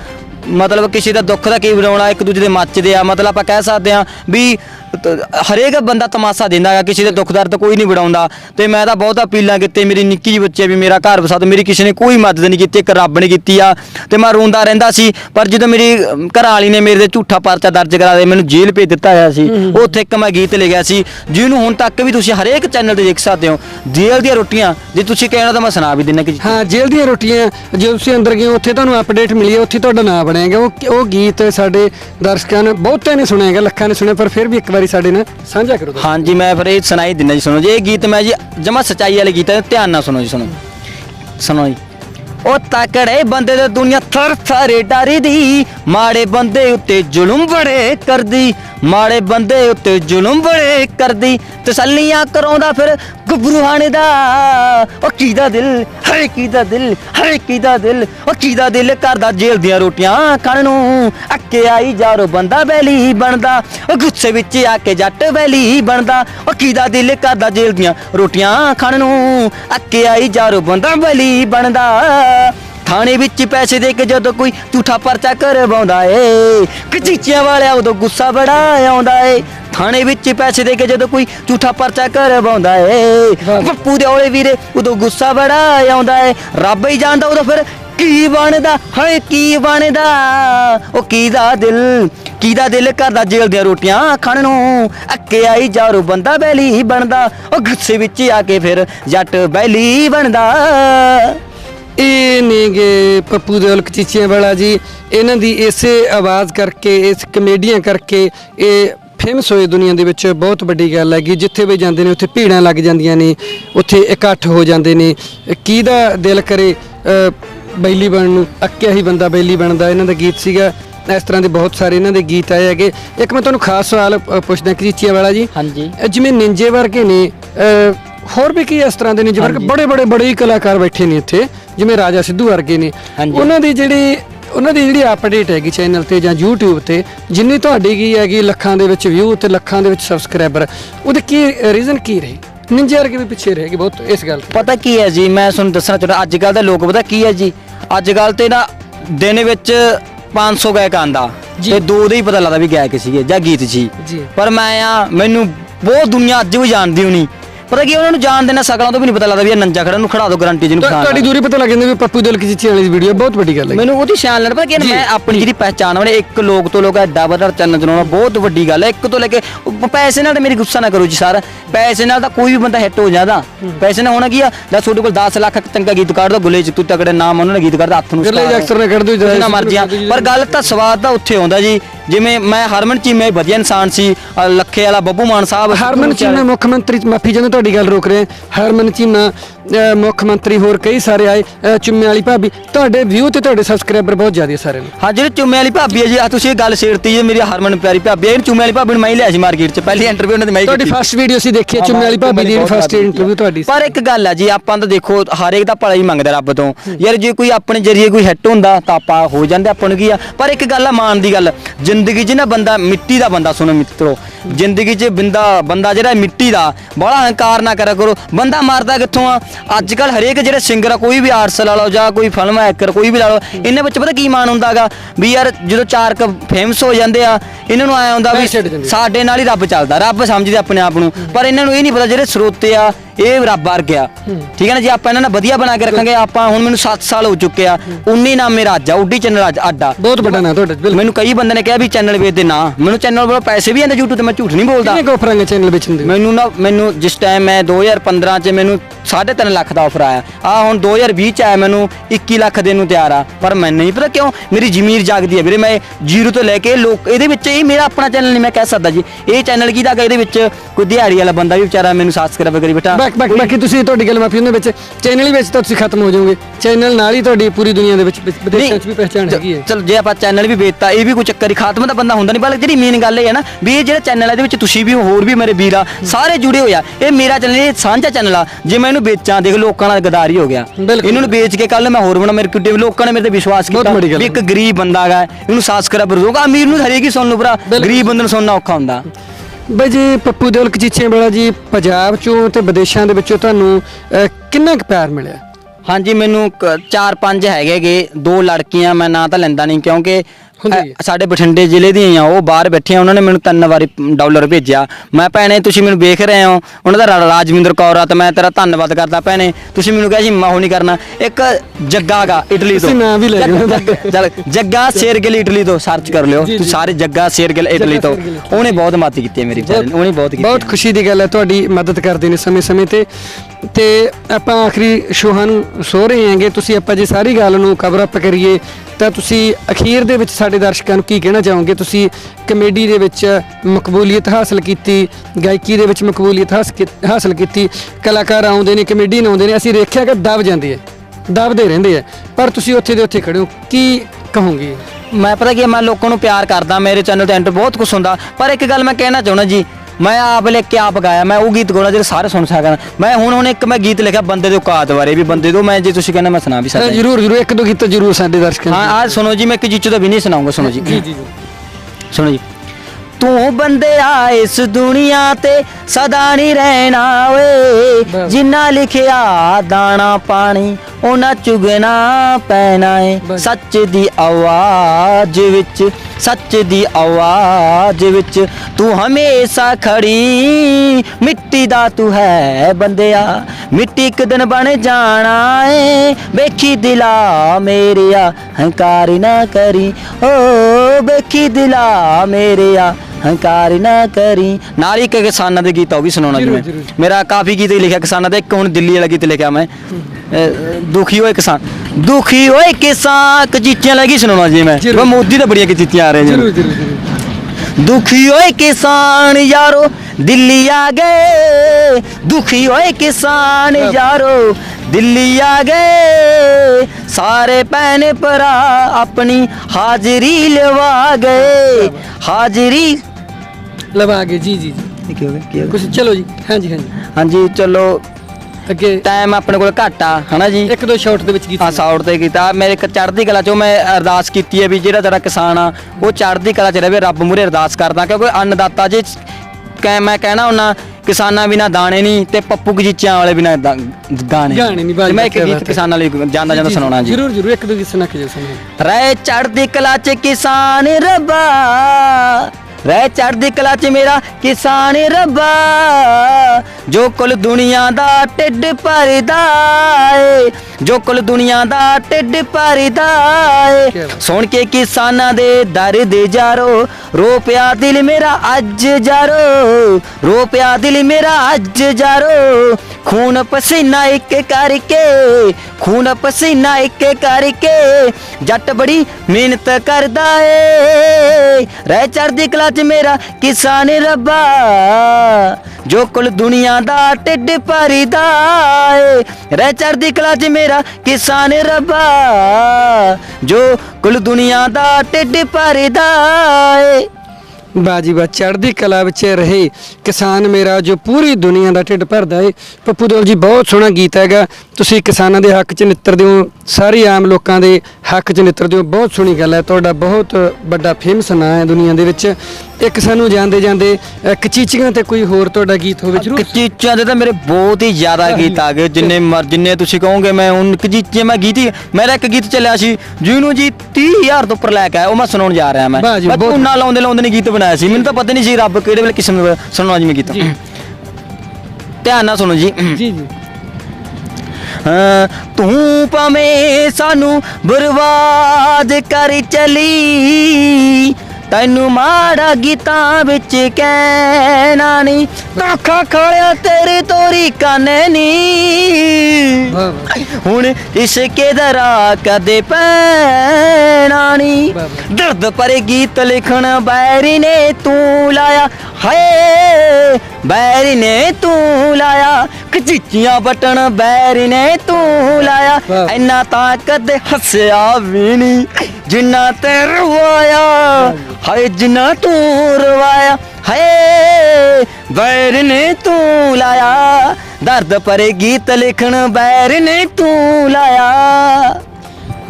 ਮਤਲਬ ਕਿਸੇ ਦਾ ਦੁੱਖ ਦਾ ਕੀ ਬਣਾਉਣਾ, ਇੱਕ ਦੂਜੇ ਦੇ ਮੱਚਦੇ ਆ, ਮਤਲਬ ਆਪਾਂ ਕਹਿ ਸਕਦੇ ਆ ਵੀ ਤ- ਹਰੇਕ ਬੰਦਾ ਤਮਾਸ਼ਾ ਦਿੰਦਾ ਹੈ ਕਿਸੇ ਦੇ ਦੁੱਖ ਦਰਦ ਕੋਈ ਨਹੀਂ ਵਡਾਉਂਦਾ ਤੇ ਮੈਂ ਤਾਂ ਬਹੁਤ ਅਪੀਲਾਂ ਕੀਤੀ ਮੇਰੀ ਨਿੱਕੀ ਜਿਹੀ ਬੱਚੇ ਵੀ ਮੇਰਾ ਘਰ ਵਸਾ ਤੇ ਮੇਰੀ ਕਿਸੇ ਨੇ ਕੋਈ ਮਦਦ ਨਹੀਂ ਕੀਤੀ ਇੱਕ ਰੱਬ ਨੇ ਕੀਤੀ ਆ। ਤੇ ਮੈਂ ਰੋਂਦਾ ਰਹਿੰਦਾ ਸੀ ਪਰ ਜਦੋਂ ਮੇਰੀ ਅਮ, ਘਰ ਵਾਲੀ ਨੇ ਮੇਰੇ ਤੇ ਝੂਠਾ ਪਰਚਾ ਦਰਜ ਕਰਾ ਦੇ ਮੈਨੂੰ ਜੇਲ੍ਹ ਭੇਜ ਦਿੱਤਾ ਹੋਇਆ ਸੀ ਉੱਥੇ ਇੱਕ ਮੈਂ ਗੀਤ ਲਿਖਿਆ ਸੀ ਜਿਹਨੂੰ ਹੁਣ ਤੱਕ ਵੀ ਤੁਸੀਂ ਹਰੇਕ ਚੈਨਲ ਤੇ ਦੇਖ ਸਕਦੇ ਹੋ ਜੇਲ੍ਹ ਦੀਆਂ ਰੋਟੀਆਂ ਜੇ ਤੁਸੀਂ ਕਹਿਣਾ ਤਾਂ ਮੈਂ ਸੁਣਾ ਵੀ ਦਿੰਦਾ ਕਿ ਹਾਂ ਜੇਲ੍ਹ ਦੀਆਂ ਰੋਟੀਆਂ ਜਦੋਂ ਤੁਸੀਂ ਅੰਦਰ ਗਏ ਉੱਥੇ ਤੁਹਾਨੂੰ ਅਪਡੇਟ ਮਿਲੀ ਹੈ ਉੱਥੇ ਤੁਹਾਡਾ ਨਾਮ ਬਣਿਆਗਾ ਉਹ ਉਹ ਗੀਤ ਸਾਡੇ ਦਰਸ਼ਕਾਂ ਨੇ ਬਹੁਤਿਆਂ ਨੇ ਸੁਣਿਆਗਾ ਲੱਖਾਂ ਨੇ ਸੁਣਿਆ ਪਰ ਫਿਰ ਵੀ ਇੱਕ ਵਾਰੀ ਸਾਡੇ ਨਾਲ ਸਾਂਝਾ ਕਰੋ ਹਾਂਜੀ, ਮੈਂ ਫਿਰ ਇਹ ਸੁਣਾਈ ਦਿੰਦਾ ਜੀ, ਸੁਣੋ ਜੀ, ਇਹ ਗੀਤ ਮੈਂ ਜੀ ਜਮਾ ਸਚਾਈ ਵਾਲੇ ਗੀਤ ਹੈ ਧਿਆਨ ਨਾਲ ਸੁਣੋ ਜੀ, ਸੁਣੋ। ਸੁਣੋ ਜੀ। ਉਹ ਤਕੜੇ ਬੰਦੇ ਦੇ ਦੁਨੀਆ ਥਰ ਥਰੇ ਡਰਦੀ, ਮਾੜੇ ਬੰਦੇ ਉੱਤੇ ਜ਼ੁਲਮ ਬੜੇ ਕਰਦੀ, ਮਾੜੇ ਬੰਦੇ ਉੱਤੇ ਜ਼ੁਲਮ ਬੜੇ ਕਰਦੀ, ਤਸੱਲੀਆਂ ਕਰਾਉਂਦਾ ਫਿਰ ਗੱਭਰੂਹਾਣੇ ਦਾ। ਉਹ ਕੀਦਾ ਦਿਲ ਹੈ ਕੀਦਾ ਦਿਲ ਹੈ ਕੀਦਾ ਦਿਲ। ਉਹ ਕੀਦਾ ਦਿਲ ਕਰਦਾ ਜੇਲ੍ਹ ਦੀਆਂ ਰੋਟੀਆਂ ਖਾਣ ਨੂੰ। ਅੱਕੇ ਆਈ ਜਾਰੋ ਬੰਦਾ ਬੈਲੀ ਬਣਦਾ। ਉਹ ਗੁੱਸੇ ਵਿੱਚ ਆ ਕੇ ਜੱਟ ਬੈਲੀ ਬਣਦਾ। ਉਹ ਕੀਦਾ ਦਿਲ ਕਰਦਾ ਜੇਲ੍ਹ ਦੀਆਂ ਰੋਟੀਆਂ ਖਾਣ ਨੂੰ। ਅੱਕੇ ਆਈ ਜਾਰੋ ਬੰਦਾ ਬੈਲੀ ਬਣਦਾ। ਥਾਣੇ ਵਿੱਚ ਪੈਸੇ ਦੇ ਕੇ ਜਦੋਂ ਕੋਈ ਝੂਠਾ ਪਰਚਾ ਕਰਵਾਉਂਦਾ ਏ ਕਚੀਚਿਆਂ ਵਾਲਿਆ ਉਦੋਂ ਗੁੱਸਾ ਬੜਾ ਆਉਂਦਾ ਏ। ਥਾਣੇ ਵਿੱਚ ਪੈਸੇ ਦੇ ਕੇ ਜਦੋਂ ਕੋਈ ਝੂਠਾ ਪਰਚਾ ਕਰਵਾਉਂਦਾ ਏ ਪੱਪੂ ਦੇ ਔਲੇ ਵੀਰੇ ਉਦੋਂ ਗੁੱਸਾ ਬੜਾ ਆਉਂਦਾ ਏ। ਰੱਬ ਹੀ ਜਾਣਦਾ ਉਦੋਂ ਫਿਰ ਕੀ ਬਣਦਾ ਹਾਏ ਕੀ ਬਣਦਾ ਉਹ ਕੀਦਾ ਦਿਲ ਕੀਦਾ ਦਿਲ ਕਰਦਾ ਜੇਲ੍ਹ ਦੀਆਂ ਰੋਟੀਆਂ ਖਾਣ ਨੂੰ। ਅੱਕੇ ਆਈ ਜਾਰੋ ਬੰਦਾ ਬੈਲੀ ਬਣਦਾ ਉਹ ਗੁੱਸੇ ਵਿੱਚ ਆ ਕੇ ਫਿਰ ਜੱਟ ਬੈਲੀ ਬਣਦਾ। ਇਹ ਨੇਗੇ ਪੱਪੂ ਦੇ ਉਲਕ ਚੀਚੀਆਂ ਵਾਲਾ ਜੀ ਇਹਨਾਂ ਦੀ ਇਸੇ ਆਵਾਜ਼ ਕਰਕੇ ਇਸ ਕਮੇਡੀਆਂ ਕਰਕੇ ਇਹ ਫੇਮਸ ਹੋਏ ਦੁਨੀਆ ਦੇ ਵਿੱਚ ਬਹੁਤ ਵੱਡੀ ਗੱਲ ਹੈਗੀ। ਜਿੱਥੇ ਵੀ ਜਾਂਦੇ ਨੇ ਉੱਥੇ ਭੀੜਾਂ ਲੱਗ ਜਾਂਦੀਆਂ ਨੇ ਉੱਥੇ ਇਕੱਠ ਹੋ ਜਾਂਦੇ ਨੇ। ਕਿਹਦਾ ਦਿਲ ਕਰੇ ਬੈਲੀ ਬਣਨ ਨੂੰ? ਅੱਕਿਆ ਹੀ ਬੰਦਾ ਬੈਲੀ ਬਣਦਾ। ਇਹਨਾਂ ਦਾ ਗੀਤ ਸੀਗਾ ਇਸ ਤਰ੍ਹਾਂ ਦੇ ਬਹੁਤ ਸਾਰੇ ਇਹਨਾਂ ਦੇ ਗੀਤ ਆਏ ਹੈਗੇ। ਇੱਕ ਮੈਂ ਤੁਹਾਨੂੰ ਖਾਸ ਸਵਾਲ ਪੁੱਛਦਾ ਚੀਚੀਆਂ ਵਾਲਾ ਜੀ। ਹਾਂਜੀ। ਜਿਵੇਂ ਨਿੰਜੇ ਵਰਗੇ ਨੇ ਹੋਰ ਵੀ ਕੀ ਇਸ ਤਰ੍ਹਾਂ ਦੇ ਨੇ ਜਿਵੇਂ ਕਿ ਬੜੇ ਬੜੇ ਬੜੇ ਹੀ ਕਲਾਕਾਰ ਬੈਠੇ ਨੇ ਇੱਥੇ। ਜਿਵੇਂ ਰਾਜਾ ਸਿੱਧੂ ਵਰਗੇ ਨੇ। ਉਹਨਾਂ ਦੀ ਜਿਹੜੀ ਉਹਨਾਂ ਦੀ ਜਿਹੜੀ ਅਪਡੇਟ ਹੈਗੀ ਚੈਨਲ ਤੇ ਜਾਂ YouTube ਤੇ ਜਿੰਨੀ ਤੁਹਾਡੀ ਕੀ ਹੈਗੀ ਲੱਖਾਂ ਦੇ ਵਿੱਚ ਵਿਊ ਤੇ ਲੱਖਾਂ ਦੇ ਵਿੱਚ ਸਬਸਕ੍ਰਾਈਬਰ ਉਹਦੇ ਕੀ ਰੀਜ਼ਨ ਕੀ ਰਹੀ? ਨਿੰਜੇ ਵਰਗੇ ਵੀ ਪਿੱਛੇ ਰਹੇਗੀ ਬਹੁਤ ਇਸ ਗੱਲ ਪਤਾ ਕੀ ਹੈ ਜੀ ਮੈਂ ਤੁਹਾਨੂੰ ਦੱਸਣਾ ਚਾਹੁੰਦਾ ਅੱਜ ਕੱਲ ਦੇ ਲੋਕ ਪਤਾ ਕੀ ਹੈ ਜੀ? ਅੱਜ ਕੱਲ ਤੇ ਨਾ ਦਿਨ ਵਿੱਚ 500 ਗਾਇਕ ਆਂਦਾ। ਤੇ ਦੋ ਦੇ ਹੀ ਪਤਾ ਲੱਗਦਾ ਵੀ ਗਾਇਕ ਸੀਗੇ ਜਾਂ ਗੀਤ ਸੀ ਜੀ। ਪਰ ਮੈਂ ਆ ਮੈਨੂੰ ਬਹੁਤ ਦੁਨੀਆ ਅੱਜ ਵੀ ਜਾਣਦੀ ਹੋਣੀ। ਪਤਾ ਕੀ ਉਹਨਾਂ ਨੂੰ ਜਾਣ ਦੇਣਾ ਸਕਲਾਂ ਤੋਂ ਵੀ ਨਹੀਂ ਪਤਾ ਲੱਗਦਾ ਵੀ ਇਹ ਨੰਜਾ ਖੜਾ ਨੂੰ ਖੜਾ ਦੋ ਗਾਰੰਟੀ ਜਿਹਨੂੰ ਪਛਾਣ ਤੁਹਾਡੀ ਦੂਰੀ ਪਤਾ ਲੱਗ ਜਾਂਦੀ ਵੀ ਪੱਪੂ ਦਿਲ ਕੀ ਵਾਲੀ ਵੀਡੀਓ ਬਹੁਤ ਵੱਡੀ ਗੱਲ ਹੈ ਮੈਨੂੰ ਉਹਦੀ ਸ਼ਾਨ ਲੈਣ ਪਤਾ ਕੀ ਜੀ। ਮੈਂ ਆਪਣੀ ਜਿਹੜੀ ਪਹਿਚਾਣ ਵਾਲੇ ਇੱਕ ਲੋਕ ਤੋਂ ਲੋਕ ਐਡਾ ਵੱਡਾ ਚੰਨ ਚਲਾਉਣਾ ਬਹੁਤ ਵੱਡੀ ਗੱਲ ਹੈ ਇੱਕ ਤੋਂ ਲੈ ਕੇ ਪੈਸੇ ਨਾਲ ਮੇਰੀ ਗੁੱਸਾ ਨਾ ਕਰੋ ਜੀ ਸਰ। ਪੈਸੇ ਨਾਲ ਤਾਂ ਕੋਈ ਵੀ ਬੰਦਾ ਹਿੱਟ ਹੋ ਜਾਂਦਾ। ਪੈਸੇ ਨਾਲ ਹੋਣਾ ਕੀ ਆ ਲੈ ਤੁਹਾਡੇ ਕੋਲ 10 ਲੱਖ ਚੰਗਾ ਗੀਤ ਕੱਢ ਦੋ ਗੁਲੇ ਚ ਤੂੰ ਤਗੜੇ ਨਾਮ ਉਹਨਾਂ ਨੇ ਗੀਤ ਕੱਢਦਾ ਹੱਥ ਨੂੰ ਗੱਲੇ ਸਟਾਰ। ਅਕਸਰ ਨੇ ਕੱਢ ਦਿਓ ਜਰਾ ਜਿੰਨਾ ਮਰਜ਼ੀ ਆ। ਪਰ ਗੱਲ ਤਾਂ ਸਵਾਦ ਤਾਂ ਉੱਥੇ ਆਉਂਦਾ ਜੀ। ਜਿਵੇਂ ਮੈਂ ਹਰਮਨ ਚੀਮੇ ਵਧੀਆ ਇਨਸਾਨ ਸੀ ਲੱਖੇ ਵਾਲਾ ਬੱਬੂ ਮਾਨ ਸਾਹਿਬ। ਹਰਮਨ ਚੀਮਾ ਮੁੱਖ ਮੰਤਰੀ ਮਾਫੀ ਜਦੋਂ ਤੁਹਾਡੀ ਗੱਲ ਰੋਕ ਰਹੇ ਹਾਂ। ਹਰਮਨ ਚੀਮਾ ਅ, ਮੁੱਖ ਮੰਤਰੀ ਹੋਰ ਕਈ ਸਾਰੇ ਆਏ ਚੁੰਮੇ ਵਾਲੀ ਭਾਬੀ। ਤੁਹਾਡੇ ਵਿਊ ਤੇ ਤੁਹਾਡੇ ਸਬਸਕ੍ਰਾਈਬਰ ਬਹੁਤ ਜ਼ਿਆਦਾ ਸਾਰੇ ਨੇ। ਹਾਂ ਜਿਹੜੇ ਚੁੰਮੇ ਵਾਲੀ ਭਾਬੀ ਹੈ ਜੀ ਆ ਤੁਸੀਂ ਇਹ ਗੱਲ ਛੇੜਤੀ ਜੀ ਮੇਰੀ ਹਰਮਨ ਪਿਆਰੀ ਭਾਬੀ ਹੈ ਇਹ ਚੁੰਮੇ ਵਾਲੀ ਭਾਬੀ ਨੂੰ ਮੈਂ ਹੀ ਲਿਆ ਸੀ ਮਾਰਕੀਟ 'ਚ। ਪਹਿਲੀ ਇੰਟਰਵਿਊ ਉਹਨਾਂ ਦੀ ਮੈਂ ਹੀ ਤੁਹਾਡੀ ਕੀਤੀ। ਫਸਟ ਵੀਡੀਓ ਸੀ ਦੇਖੀ ਹੈ ਹਾਂ, ਚੁੰਮੇ ਵਾਲੀ ਭਾਬੀ ਦੀ ਬਹੁਤ ਫਸਟ ਇੰਟਰਵਿਊ ਤੁਹਾਡੀ ਸੀ। ਪਰ ਇੱਕ ਗੱਲ ਆ ਜੀ ਆਪਾਂ ਤਾਂ ਦੇਖੋ ਹਰ ਇੱਕ ਦਾ ਭਲਾ ਹੀ ਮੰਗਦਾ ਰੱਬ ਤੋਂ। ਯਾਰ ਜੇ ਕੋਈ ਆਪਣੇ ਜਰੀਏ ਕੋਈ ਹਿੱਟ ਹੁੰਦਾ ਤਾਂ ਆਪਾਂ ਹੋ ਜਾਂਦੇ ਆਪਾਂ ਨੂੰ ਕੀ ਆ? ਪਰ ਇੱਕ ਗੱਲ ਆ ਮਾਨ ਦੀ ਗੱਲ। ਜ਼ਿੰਦਗੀ 'ਚ ਨਾ ਬੰਦਾ ਮਿੱਟੀ ਦਾ ਬੰਦਾ ਸੁਣੋ ਮਿੱਤਰੋ। ਜ਼ਿੰਦਗੀ 'ਚ ਬੰਦਾ ਬੰਦਾ ਜਿਹੜਾ ਮਿੱਟੀ ਦਾ ਬੜਾ ਹੰਕਾਰ ਨਾ ਕਰਿਆ ਕਰੋ। ਬੰਦਾ ਮਾਰਦਾ ਕਿੱਥੋਂ ਆ? ਅੱਜ ਕੱਲ ਹਰੇਕ ਜਿਹੜੇ ਸਿੰਗਰ ਆ ਕੋਈ ਵੀ ਆਰਟਸ ਲਾ ਲਓ ਜਾਂ ਕੋਈ ਫਿਲਮ ਐਕਟਰ ਕੋਈ ਵੀ ਲਾ ਲਓ ਇਹਨਾਂ ਵਿੱਚ ਪਤਾ ਕੀ ਮਾਨ ਹੁੰਦਾਗਾ ਵੀ ਯਾਰ ਜਦੋਂ ਚਾਰ ਕ ਫੇਮਸ ਹੋ ਜਾਂਦੇ ਆ ਇਹਨਾਂ ਨੂੰ ਆਇਆ ਹੁੰਦਾ ਵੀ। ਸਾਡੇ ਨਾਲ ਹੀ ਰੱਬ ਚੱਲਦਾ ਰੱਬ ਸਮਝਦੇ ਆਪਣੇ ਆਪ ਨੂੰ। ਪਰ ਇਹਨਾਂ ਨੂੰ ਇਹ ਨਹੀਂ ਪਤਾ ਜਿਹੜੇ ਸਰੋਤੇ ਆ ਇਹ ਰੱਬ ਵਰਗੇ ਆ। ਠੀਕ ਹੈ ਨਾ ਜੇ ਆਪਾਂ ਇਹਨਾਂ ਨਾਲ ਵਧੀਆ ਬਣਾ ਕੇ ਰੱਖਾਂਗੇ ਆਪਾਂ ਹੁਣ ਮੈਨੂੰ 7 ਸਾਲ ਹੋ ਚੁੱਕੇ ਆ। 19 ਨਾਮ ਮੇਰਾ ਅੱਜ ਆ ਉੱਡੀ ਚੈਨਲ ਅੱਜ ਅੱਡਾ ਬਹੁਤ ਵੱਡਾ ਨਾਂ ਤੁਹਾਡਾ ਬਿਲਕੁਲ। ਮੈਨੂੰ ਕਈ ਬੰਦੇ ਨੇ ਕਿਹਾ ਵੀ ਚੈਨਲ ਵੇਚ ਦੇ ਨਾ। ਮੈਨੂੰ ਚੈਨਲ ਵੱਲੋਂ ਪੈਸੇ ਵੀ ਆਉਂਦੇ YouTube ਤੇ ਮੈਂ ਝੂਠ ਨਹੀਂ ਬੋਲਦਾ। ਕਿੰਨੇ ਕੋ ਫਰਾਂਗੇ ਚੈਨਲ ਵਿੱਚ ਹੁੰਦੇ ਮੈਨੂੰ ਨਾ ਮੈਨੂੰ ਜਿਸ ਟਾਈਮ ਮੈਂ 2015 ਚ ਮੈਨੂੰ 3.5 ਲੱਖ ਦਾ ਆਫਰ ਆਇਆ। ਆ ਹੁਣ 2020 ਚ ਆਇਆ ਮੈਨੂੰ 21 ਲੱਖ ਦੇਣ ਨੂੰ ਤਿਆਰ ਆ। ਪਰ ਮੈਂ ਨਹੀਂ ਪਤਾ ਕਿਉਂ ਮੇਰੀ ਜ਼ਮੀਰ ਜਾਗਦੀ ਹੈ ਵੀਰੇ ਮੈਂ ਜ਼ੀਰੋ ਤੋਂ ਲੈ ਕੇ ਲੋਕ ਇਹਦੇ ਵਿੱਚ ਇਹ ਮੇਰਾ ਆਪਣਾ ਚੈਨਲ ਨਹੀਂ ਮੈਂ ਕਹਿ ਸਕਦਾ ਜੀ। ਇਹ ਚੈਨਲ ਕੀ ਦਾ ਇਹਦੇ ਵਿੱਚ ਕੋਈ ਦਿਹਾੜੀ ਵਾਲਾ ਬੰਦਾ ਵੀ ਵਿਚਾਰਾ ਮੈਨੂੰ ਸਬਸਕ੍ਰਾਈਬ ਕਰੀ ਬੈਠਾ ਬਾਕ ਬਾਕ ਬਾਕੀ ਤੁਸੀਂ ਤੁਹਾਡੀ ਗੱਲ ਮਾਫੀ ਉਹਦੇ ਵਿੱਚ ਚੈਨਲ ਹੀ ਵਿੱਚ ਤਾਂ ਤੁਸੀਂ ਖਤਮ ਹੋ ਜਾਓਗੇ। ਚੈਨਲ ਨਾਲ ਹੀ ਤੁਹਾਡੀ ਪੂਰੀ ਦੁਨੀਆ ਦੇ ਵਿੱਚ ਵਿਦੇਸ਼ਾਂ 'ਚ ਵੀ ਪਹਿਚਾਣ ਹੈਗੀ ਹੈ। ਚਲ ਜੇ ਆਪਾਂ ਚੈਨਲ ਵੀ ਵੇਚਤਾ ਇਹ ਵੀ ਕੋਈ ਚੱਕਰ ਹੀ ਖਾਤਮਾ ਦਾ ਬੰਦਾ ਹੁੰਦਾ ਨਹੀਂ ਬਲਕਿ ਜਿਹੜੀ ਮੇਨ ਗੱਲ ਇਹ ਹੈ ਨਾ ਵੀ ਇਹ ਜਿਹੜਾ ਚੈਨਲ ਹੈ ਇਹਦੇ ਵਿੱਚ ਤੁਸੀਂ ਵੀ ਹੋ, ਹੋਰ ਵੀ ਮੇਰੇ ਵੀਰ ਆ ਸਾਰੇ ਜੁੜੇ ਹੋਏ ਆ। ਇਹ ਮੇਰਾ ਚੈਨਲ ਇਹ ਸਾਂਝਾ ਚੈਨਲ ਆ। ਜੇ ਮੈਂ ਇਹਨੂੰ ਵੇਚਾਂ ਦੇਖ ਲੋਕਾਂ ਨਾਲ ਗਦਾਰੀ ਹੋ ਗਿਆ। ਬਿਲਕੁਲ। ਇਹਨੂੰ ਵੇਚ ਕੇ ਕੱਲ ਮੈਂ ਹੋਰ ਬਣਾ ਮੇਰੇ ਕਿੱਡੇ ਲੋਕਾਂ ਨੇ ਮੇਰੇ ਤੇ ਵਿਸ਼ਵਾਸ ਬਹੁਤ ਕੀਤਾ ਵੱਡੀ ਗੱਲ ਵੀ ਇੱਕ ਗਰੀਬ ਬੰਦਾ ਹੈਗਾ ਇਹਨੂੰ ਸਬਸਕ੍ਰਾਈਬਰ ਹੋਊਗਾ ਅਮੀਰ ਨੂੰ ਹਰੇਕ ਹੀ ਸੁਣ ਲੂ ਭਰਾ। ਬਿਲਕੁਲ। ਗਰੀਬ ਬੰਦੇ ਨੂੰ ਸੁਣਨਾ ਔਖਾ ਹੁੰਦਾ। ਬਈ ਜੀ ਪੱਪੂ ਦਿਲ ਕਚੀਚੇ ਵਾਲਾ ਜੀ ਪੰਜਾਬ ਚੋਂ ਤੇ ਵਿਦੇਸ਼ਾਂ ਦੇ ਵਿੱਚੋਂ ਤੁਹਾਨੂੰ ਅਹ, ਕਿੰਨਾ ਕੁ ਪਿਆਰ ਮਿਲਿਆ? ਹਾਂਜੀ ਮੈਨੂੰ ਕ- ਚਾਰ ਪੰਜ ਹੈਗੇਗੇ ਦੋ ਲੜਕੀਆਂ ਮੈਂ ਨਾਂ ਤਾਂ ਲੈਂਦਾ ਨਹੀਂ ਕਿਉਂਕਿ ਹੁੰਦੀ ਅ, ਹੈ। ਸਾਡੇ ਬਠਿੰਡੇ ਜ਼ਿਲ੍ਹੇ ਦੀਆਂ ਆ ਉਹ ਬਾਹਰ ਬੈਠੇ ਆ ਉਹਨਾਂ ਨੇ ਮੈਨੂੰ ਤਿੰਨ ਵਾਰੀ ਡਾਲਰ ਭੇਜਿਆ। ਮੈਂ ਭੈਣੇ ਤੁਸੀਂ ਮੈਨੂੰ ਵੇਖ ਰਹੇ ਹੋ ਉਹਨਾਂ ਦਾ ਰਾਜਵਿੰਦਰ ਕੌਰ ਆ ਤੇ ਮੈਂ ਤੇਰਾ ਧੰਨਵਾਦ ਕਰਦਾ ਭੈਣੇ। ਤੁਸੀਂ ਮੈਨੂੰ ਕਿਹਾ ਸੀ ਮਾਹੋ ਨਹੀਂ ਕਰਨਾ। ਇੱਕ ਜੱਗਾ ਗਾ ਇਟਲੀ ਤੋਂ। ਤੁਸੀਂ ਨਾਂ ਵੀ ਲੈ ਚੱਲ ਜੱਗਾ ਸ਼ੇਰਗਿਲ ਇਟਲੀ ਤੋਂ ਸਰਚ ਕਰ ਲਿਓ। ਜੀ, ਤੁਸੀਂ ਜੀ। ਸਾਰੇ ਜੱਗਾ ਸ਼ੇਰਗਿਲ ਇਟਲੀ ਤੋਂ। ਉਹਨੇ ਬਹੁਤ ਮਦਦ ਕੀਤੀ ਹੈ ਮੇਰੀ ਨੇ ਉਹਨੇ ਬਹੁਤ ਕੀਤੀ ਬਹੁਤ ਖੁਸ਼ੀ ਦੀ ਗੱਲ ਹੈ ਤੁਹਾਡੀ ਮਦਦ ਕਰਦੇ ਨੇ ਸਮੇਂ-ਸਮੇਂ ਤੇ। ਤੇ ਆਪਾਂ ਆਖਰੀ ਸ਼ੋਹਾਂ ਨੂੰ ਸੋ ਰਹੇ ਹਾਂਗੇ। ਤੁਸੀਂ ਆਪਾਂ ਜੇ ਸਾਰੀ ਗੱਲ ਨੂੰ ਕਵਰ ਅਪ ਕਰੀਏ ਤਾਂ ਤੁਸੀਂ ਅਖੀਰ ਦੇ ਵਿੱਚ ਸਾਡੇ ਦਰਸ਼ਕਾਂ ਨੂੰ ਕੀ ਕਹਿਣਾ ਚਾਹੋਗੇ? ਤੁਸੀਂ ਕਮੇਡੀ ਦੇ ਵਿੱਚ ਮਕਬੂਲੀਅਤ ਹਾਸਲ ਕੀਤੀ ਗਾਇਕੀ ਦੇ ਵਿੱਚ ਮਕਬੂਲੀਅਤ ਹਾਸ- ਕੀ- ਹਾਸਲ ਕੀਤੀ ਕਲਾਕਾਰ ਆਉਂਦੇ ਨੇ ਕਮੇਡੀਅਨ ਆਉਂਦੇ ਨੇ ਅਸੀਂ ਦੇਖਿਆ ਕਿ ਦਬ ਜਾਂਦੇ ਹੈ ਦਬਦੇ ਰਹਿੰਦੇ ਆ। ਪਰ ਤੁਸੀਂ ਉੱਥੇ ਦੇ ਉੱਥੇ ਖੜੇ ਹੋ ਕੀ ਕਹੋਗੇ? ਮੈਂ ਪਤਾ ਕੀ ਹੈ, ਮੈਂ ਲੋਕਾਂ ਨੂੰ ਪਿਆਰ ਕਰਦਾ ਮੇਰੇ ਚੈਨਲ ਤੇ ਐਂਟਰ ਬਹੁਤ ਕੁਝ ਹੁੰਦਾ ਪਰ ਇੱਕ ਗੱਲ ਮੈਂ ਕਹਿਣਾ ਚਾਹੁੰਦਾ ਜੀ ਮੈਂ ਆਪ ਲਿਖ ਕੇ ਆਪ ਗਾਇਆ ਮੈਂ ਉਹ ਗੀਤ ਗਾਉਣਾ ਜਿਹੜੇ ਸਾਰੇ ਸੁਣ ਸਕਣ। ਮੈਂ ਹੁਣ ਹੁਣ ਇੱਕ ਮੈਂ ਗੀਤ ਲਿਖਿਆ ਬੰਦੇ ਦੇ ਔਕਾਤ ਬਾਰੇ ਵੀ ਬੰਦੇ ਤੋਂ ਮੈਂ ਜੇ ਤੁਸੀਂ ਕਹਿੰਦੇ ਮੈਂ ਸੁਣਾ ਵੀ ਤਾਂ ਸਕਦਾ ਜਰੂਰ ਜਰੂਰ ਇੱਕ ਦੋ ਗੀਤ ਜਰੂਰ ਸਾਡੇ ਦਰਸ਼ਕਾਂ ਨੂੰ ਹਾਂ ਆਹ ਸੁਣੋ ਜੀ ਮੈਂ ਇੱਕ ਜੀਚੂ ਦਾ ਵੀ ਨਹੀਂ ਸੁਣਾਉਂਗਾ ਸੁਣੋ ਜੀ ਜੀ ਜੀ। ਸੁਣੋ ਜੀ। ਤੂੰ ਬੰਦਿਆ ਇਸ ਦੁਨੀਆ ਤੇ ਸਦਾ ਨਹੀਂ ਰਹਿਣਾ ਓਏ। ਜਿੰਨਾ ਲਿਖਿਆ ਦਾਣਾ ਪਾਣੀ ਉਹਨਾਂ ਚੁਗਣਾ ਪੈਣਾ ਏ। ਸੱਚ ਦੀ ਆਵਾਜ਼ ਵਿੱਚ ਸੱਚ ਦੀ ਆਵਾਜ਼ ਵਿੱਚ ਤੂੰ ਹਮੇਸ਼ਾ ਖੜੀ। ਮਿੱਟੀ ਦਾ ਤੂੰ ਹੈ ਬੰਦਿਆ ਮਿੱਟੀ ਇੱਕ ਦਿਨ ਬਣ ਜਾਣਾ ਏ। ਵੇਖੀ ਦਿਲਾ ਮੇਰਿਆ ਹੰਕਾਰ ਨਾ ਕਰੀ। ਓ ਵੇਖੀ ਦਿਲਾ ਮੇਰਿਆ ਹੰਕਾਰ ਨਾ ਕਰੀ। ਨਾਲ ਹੀ ਇੱਕ ਕਿਸਾਨਾਂ ਦੇ ਗੀਤ ਆ ਉਹ ਵੀ ਸੁਣਾਉਣਾ ਜੀ ਜ਼ਰੂਰ, ਮੈਂ। ਜ਼ਰੂਰ। ਮੇਰਾ ਕਾਫੀ ਗੀਤ ਹੀ ਲਿਖਿਆ ਕਿਸਾਨਾਂ ਦੇ ਇੱਕ ਹੁਣ ਦਿੱਲੀ ਵਾਲਾ ਗੀਤ ਲਿਖਿਆ ਮੈਂ। ਅਹ, ਦੁਖੀ ਹੋਏ ਕਿਸਾਨ। ਦੁਖੀ ਹੋਏ ਕਿਸਾਨ ਕਜੀਚੀਆਂ ਲੱਗੀ ਸੁਣਾਉਣਾ ਜੀ ਮੈਂ। ਜ਼ਰੂਰ। ਮੈਂ ਮੋਦੀ ਤਾਂ ਬੜੀਆਂ ਕਜੀਚੀਆਂ ਆ ਰਹੀਆਂ ਜਰੂਰ ਜੀ ਜਰੂਰ ਜਰੂਰ। ਦੁਖੀ ਹੋਏ ਕਿਸਾਨ ਯਾਰੋ ਦਿੱਲੀ ਆ ਗਏ। ਦੁਖੀ ਹੋਏ ਕਿਸਾਨ ਯਾਰੋ ਦਿੱਲੀ ਆ ਗਏ। ਸਾਰੇ ਭੈਣ ਭਰਾ ਆਪਣੀ ਹਾਜ਼ਰੀ ਲਵਾ ਗਏ। ਹਾਜ਼ਰੀ। ਲਵਾ ਕੇ ਜੀ ਜੀ ਜੀ। ਕੀ ਹੋ ਗਿਆ ਕੀ ਹੋ ਗਿਆ? ਕੁਛ ਚਲੋ ਜੀ ਹਾਂਜੀ ਹਾਂਜੀ। ਹਾਂਜੀ ਚਲੋ ਅੱਗੇ ਟਾਈਮ ਆਪਣੇ ਕੋਲ ਘੱਟ ਆ ਹਨਾ ਜੀ? ਇੱਕ ਦੋ ਸ਼ਾਟ ਦੇ ਵਿੱਚ ਗੀਤ ਆ ਸਾਊਟ ਤੇ ਕੀਤਾ। ਮੇਰੇ ਇੱਕ ਚੜ੍ਹਦੀ ਕਲਾ ਚੋਂ ਮੈਂ ਅਰਦਾਸ ਕੀਤੀ ਹੈ ਵੀ ਜਿਹੜਾ ਸਾਡਾ ਕਿਸਾਨ ਆ ਉਹ ਚੜ੍ਹਦੀ ਕਲਾ ਚ ਰਹੇ ਰੱਬ ਮੂਰੇ ਅਰਦਾਸ ਕਰਦਾ ਕਿਉਂਕਿ ਅੰਨਦਾਤਾ ਜੇ ਕੈ ਮੈਂ ਕਹਿਣਾ ਹੁੰਨਾ ਕਿਸਾਨਾਂ ਬਿਨਾ ਦਾਣੇ ਨਹੀਂ ਤੇ ਪੱਪੂ ਗਜੀਚਿਆਂ ਵਾਲੇ ਬਿਨਾ ਗਾਣੇ ਗਾਣੇ ਨਹੀਂ, ਤੇ ਮੈਂ ਇੱਕ ਕਿਆ ਗੀਤ ਬਾਤ ਹੈ। ਕਿਸਾਨਾਂ ਲਈ ਜਾਂਦਾ ਜਾਂਦਾ ਸੁਣਾਉਣਾ ਜੀ। ਜਰੂਰ ਜਰੂਰ ਇੱਕ ਦੋ ਗੀਤ ਸੁਣਾ ਕੇ ਜੋ ਸਾਨੂੰ ਰਹਿ ਚੜ੍ਹਦੀ ਕਲਾ ਚ ਕਿਸਾਨ ਰੱਬਾ ਰਹਿ ਚੜ੍ਹਦੀ ਕਲਾ ਚ ਮੇਰਾ ਕਿਸਾਨ ਰੱਬਾ ਜੋ ਕੁਲ ਦੁਨੀਆ ਦਾ ਢਿੱਡ ਭਰਦਾ ਏ। ਜੋ ਕੁਲ ਦੁਨੀਆ ਦਾ ਢਿੱਡ ਭਰਦਾ ਏ। ਸੁਣ ਕੇ ਕਿਸਾਨਾਂ ਦੇ ਦਰਦ ਜਾਰੋ। ਰੋ ਪਿਆ ਦਿਲ ਮੇਰਾ ਅੱਜ ਜਾਰੋ। ਰੋ ਪਿਆ ਦਿਲ ਮੇਰਾ ਅੱਜ ਜਾਰੋ। ਖੂਨ ਪਸੀਨਾ ਇੱਕ ਕਰਕੇ ਖੂਨ ਪਸੀਨਾ ਇੱਕ ਕਰਕੇ। ਜੱਟ ਬੜੀ ਮਿਹਨਤ ਕਰਦਾ ਏ। ਰਹਿ ਚੜ੍ਹਦੀ ਕਲਾ ਚ ਮੇਰਾ ਕਿਸਾਨ ਰੱਬਾ। ਜੋ ਕੁਲ ਦੁਨੀਆ ਦਾ ਢਿੱਡ ਭਰਦਾ ਏ। ਰਹਿ ਚੜ੍ਹਦੀ ਕਲਾ ਚ ਮੇਰਾ ਕਿਸਾਨ ਰੱਬਾ। ਜੋ ਕੁਲ ਦੁਨੀਆ ਦਾ ਢਿੱਡ ਭਰਦਾ ਏ। ਬਾਜੀ ਬਾ, ਚੜ੍ਹਦੀ ਕਲਾ ਵਿੱਚ ਰਹੇ ਕਿਸਾਨ ਮੇਰਾ, ਜੋ ਪੂਰੀ ਦੁਨੀਆ ਦਾ ਢਿੱਡ ਭਰਦਾ ਏ। ਪੱਪੂ ਦੋਲ ਜੀ, ਬਹੁਤ ਸੋਹਣਾ ਗੀਤ ਹੈਗਾ। ਤੁਸੀਂ ਕਿਸਾਨਾਂ ਦੇ ਹੱਕ 'ਚ ਨਿੱਤਰਦੇ ਹੋ ਸਾਰੇ ਆਮ ਲੋਕਾਂ ਦੇ ਹੱਕ 'ਚ ਨਿੱਤਰਦੇ ਹੋ ਬਹੁਤ ਸੋਹਣੀ ਗੱਲ ਹੈ। ਤੁਹਾਡਾ ਬਹੁਤ ਵੱਡਾ ਫੇਮਸ ਨਾਂ ਹੈ ਦੁਨੀਆ ਦੇ ਵਿੱਚ। ਇੱਕ ਸਾਨੂੰ ਜਾਂਦੇ ਜਾਂਦੇ ਅ, ਕਚੀਚੀਆਂ ਤੇ ਕੋਈ ਹੋਰ ਤੁਹਾਡਾ ਗੀਤ ਹੋਵੇ ਜਰੂਰ। ਕਚੀਚਿਆਂ ਦੇ ਤਾਂ ਮੇਰੇ ਬਹੁਤ ਹੀ ਜ਼ਿਆਦਾ ਗੀਤ ਆ ਗਏ। ਜਿੰਨੇ ਮਰ ਜਿੰਨੇ ਤੁਸੀਂ ਕਹੋਗੇ ਮੈਂ ਹੁਣ ਕਚੀਚੀਆਂ ਮੈਂ ਗੀਤ ਹੀ ਮੇਰਾ ਇੱਕ ਗੀਤ ਚੱਲਿਆ ਸੀ ਜਿਹਨੂੰ ਜੀ 30000 ਤੋਂ ਉੱਪਰ ਲੈ ਕੇ ਆਇਆ। ਉਹ ਮੈਂ ਸੁਣਾਉਣ ਜਾ ਰਿਹਾ ਮੈਂ। ਵਾਹ ਜੀ, ਮੈਂ ਬਹੁਤ- ਧੂਨਾ ਲਾਉਂਦੇ ਲਾਉਂਦੇ ਨੇ ਗੀਤ ਬਣਾਇਆ ਸੀ। ਮੈਨੂੰ ਤਾਂ ਪਤਾ ਨਹੀਂ ਸੀ ਰੱਬ ਕਿਹੜੇ ਵੇਲੇ ਕਿਸਮ ਸੁਣਾਉਣਾ ਜੀ ਮੈਂ ਗੀਤ ਧਿਆਨ ਨਾਲ ਸੁਣੋ ਜੀ। ਜੀ ਜੀ। ਤੂੰ ਭਾਵੇਂ ਸਾਨੂੰ ਬਰਬਾਦ ਕਰ ਚਲੀ ਤੈਨੂੰ ਮਾੜਾ ਗੀਤਾਂ ਵਿੱਚ ਕਹਿਣਾ ਨਹੀਂ ਧੋਖਾ ਖਾਲਿਆ ਤੇਰੀ ਤੋਰੀ ਕਾਨੇ ਨਹੀਂ। ਹੁਣ ਇਸ਼ਕੇ ਦਾ ਰਾਹ ਕਦੇ ਪੈਣਾ ਨਹੀਂ। ਦਰਦ ਭਰੇ ਗੀਤ ਲਿਖਣ ਬੈਰੀ ਨੇ ਤੂੰ ਲਾਇਆ ਹਾਏ ਬੈਰੀ ਨੇ ਤੂੰ ਲਾਇਆ ਖਚੀਚੀਆਂ ਬਟਣ ਬੈਰੀ ਨੇ ਤੂੰ ਲਾਇਆ। ਇੰਨਾ ਤਾਂ ਕਦੇ ਹੱਸਿਆ ਵੀ ਨਹੀਂ ਜਿੰਨਾ ਤੇ ਰਵਾਇਆ। ਹਾਏ ਜਿੰਨਾ ਤੂੰ ਰਵਾਇਆ ਹਾਏ ਬੈਰ ਨੇ ਤੂੰ ਲਾਇਆ। ਦਰਦ ਭਰੇ ਗੀਤ ਲਿਖਣ ਬੈਰ ਨੇ ਤੂੰ ਲਾਇਆ।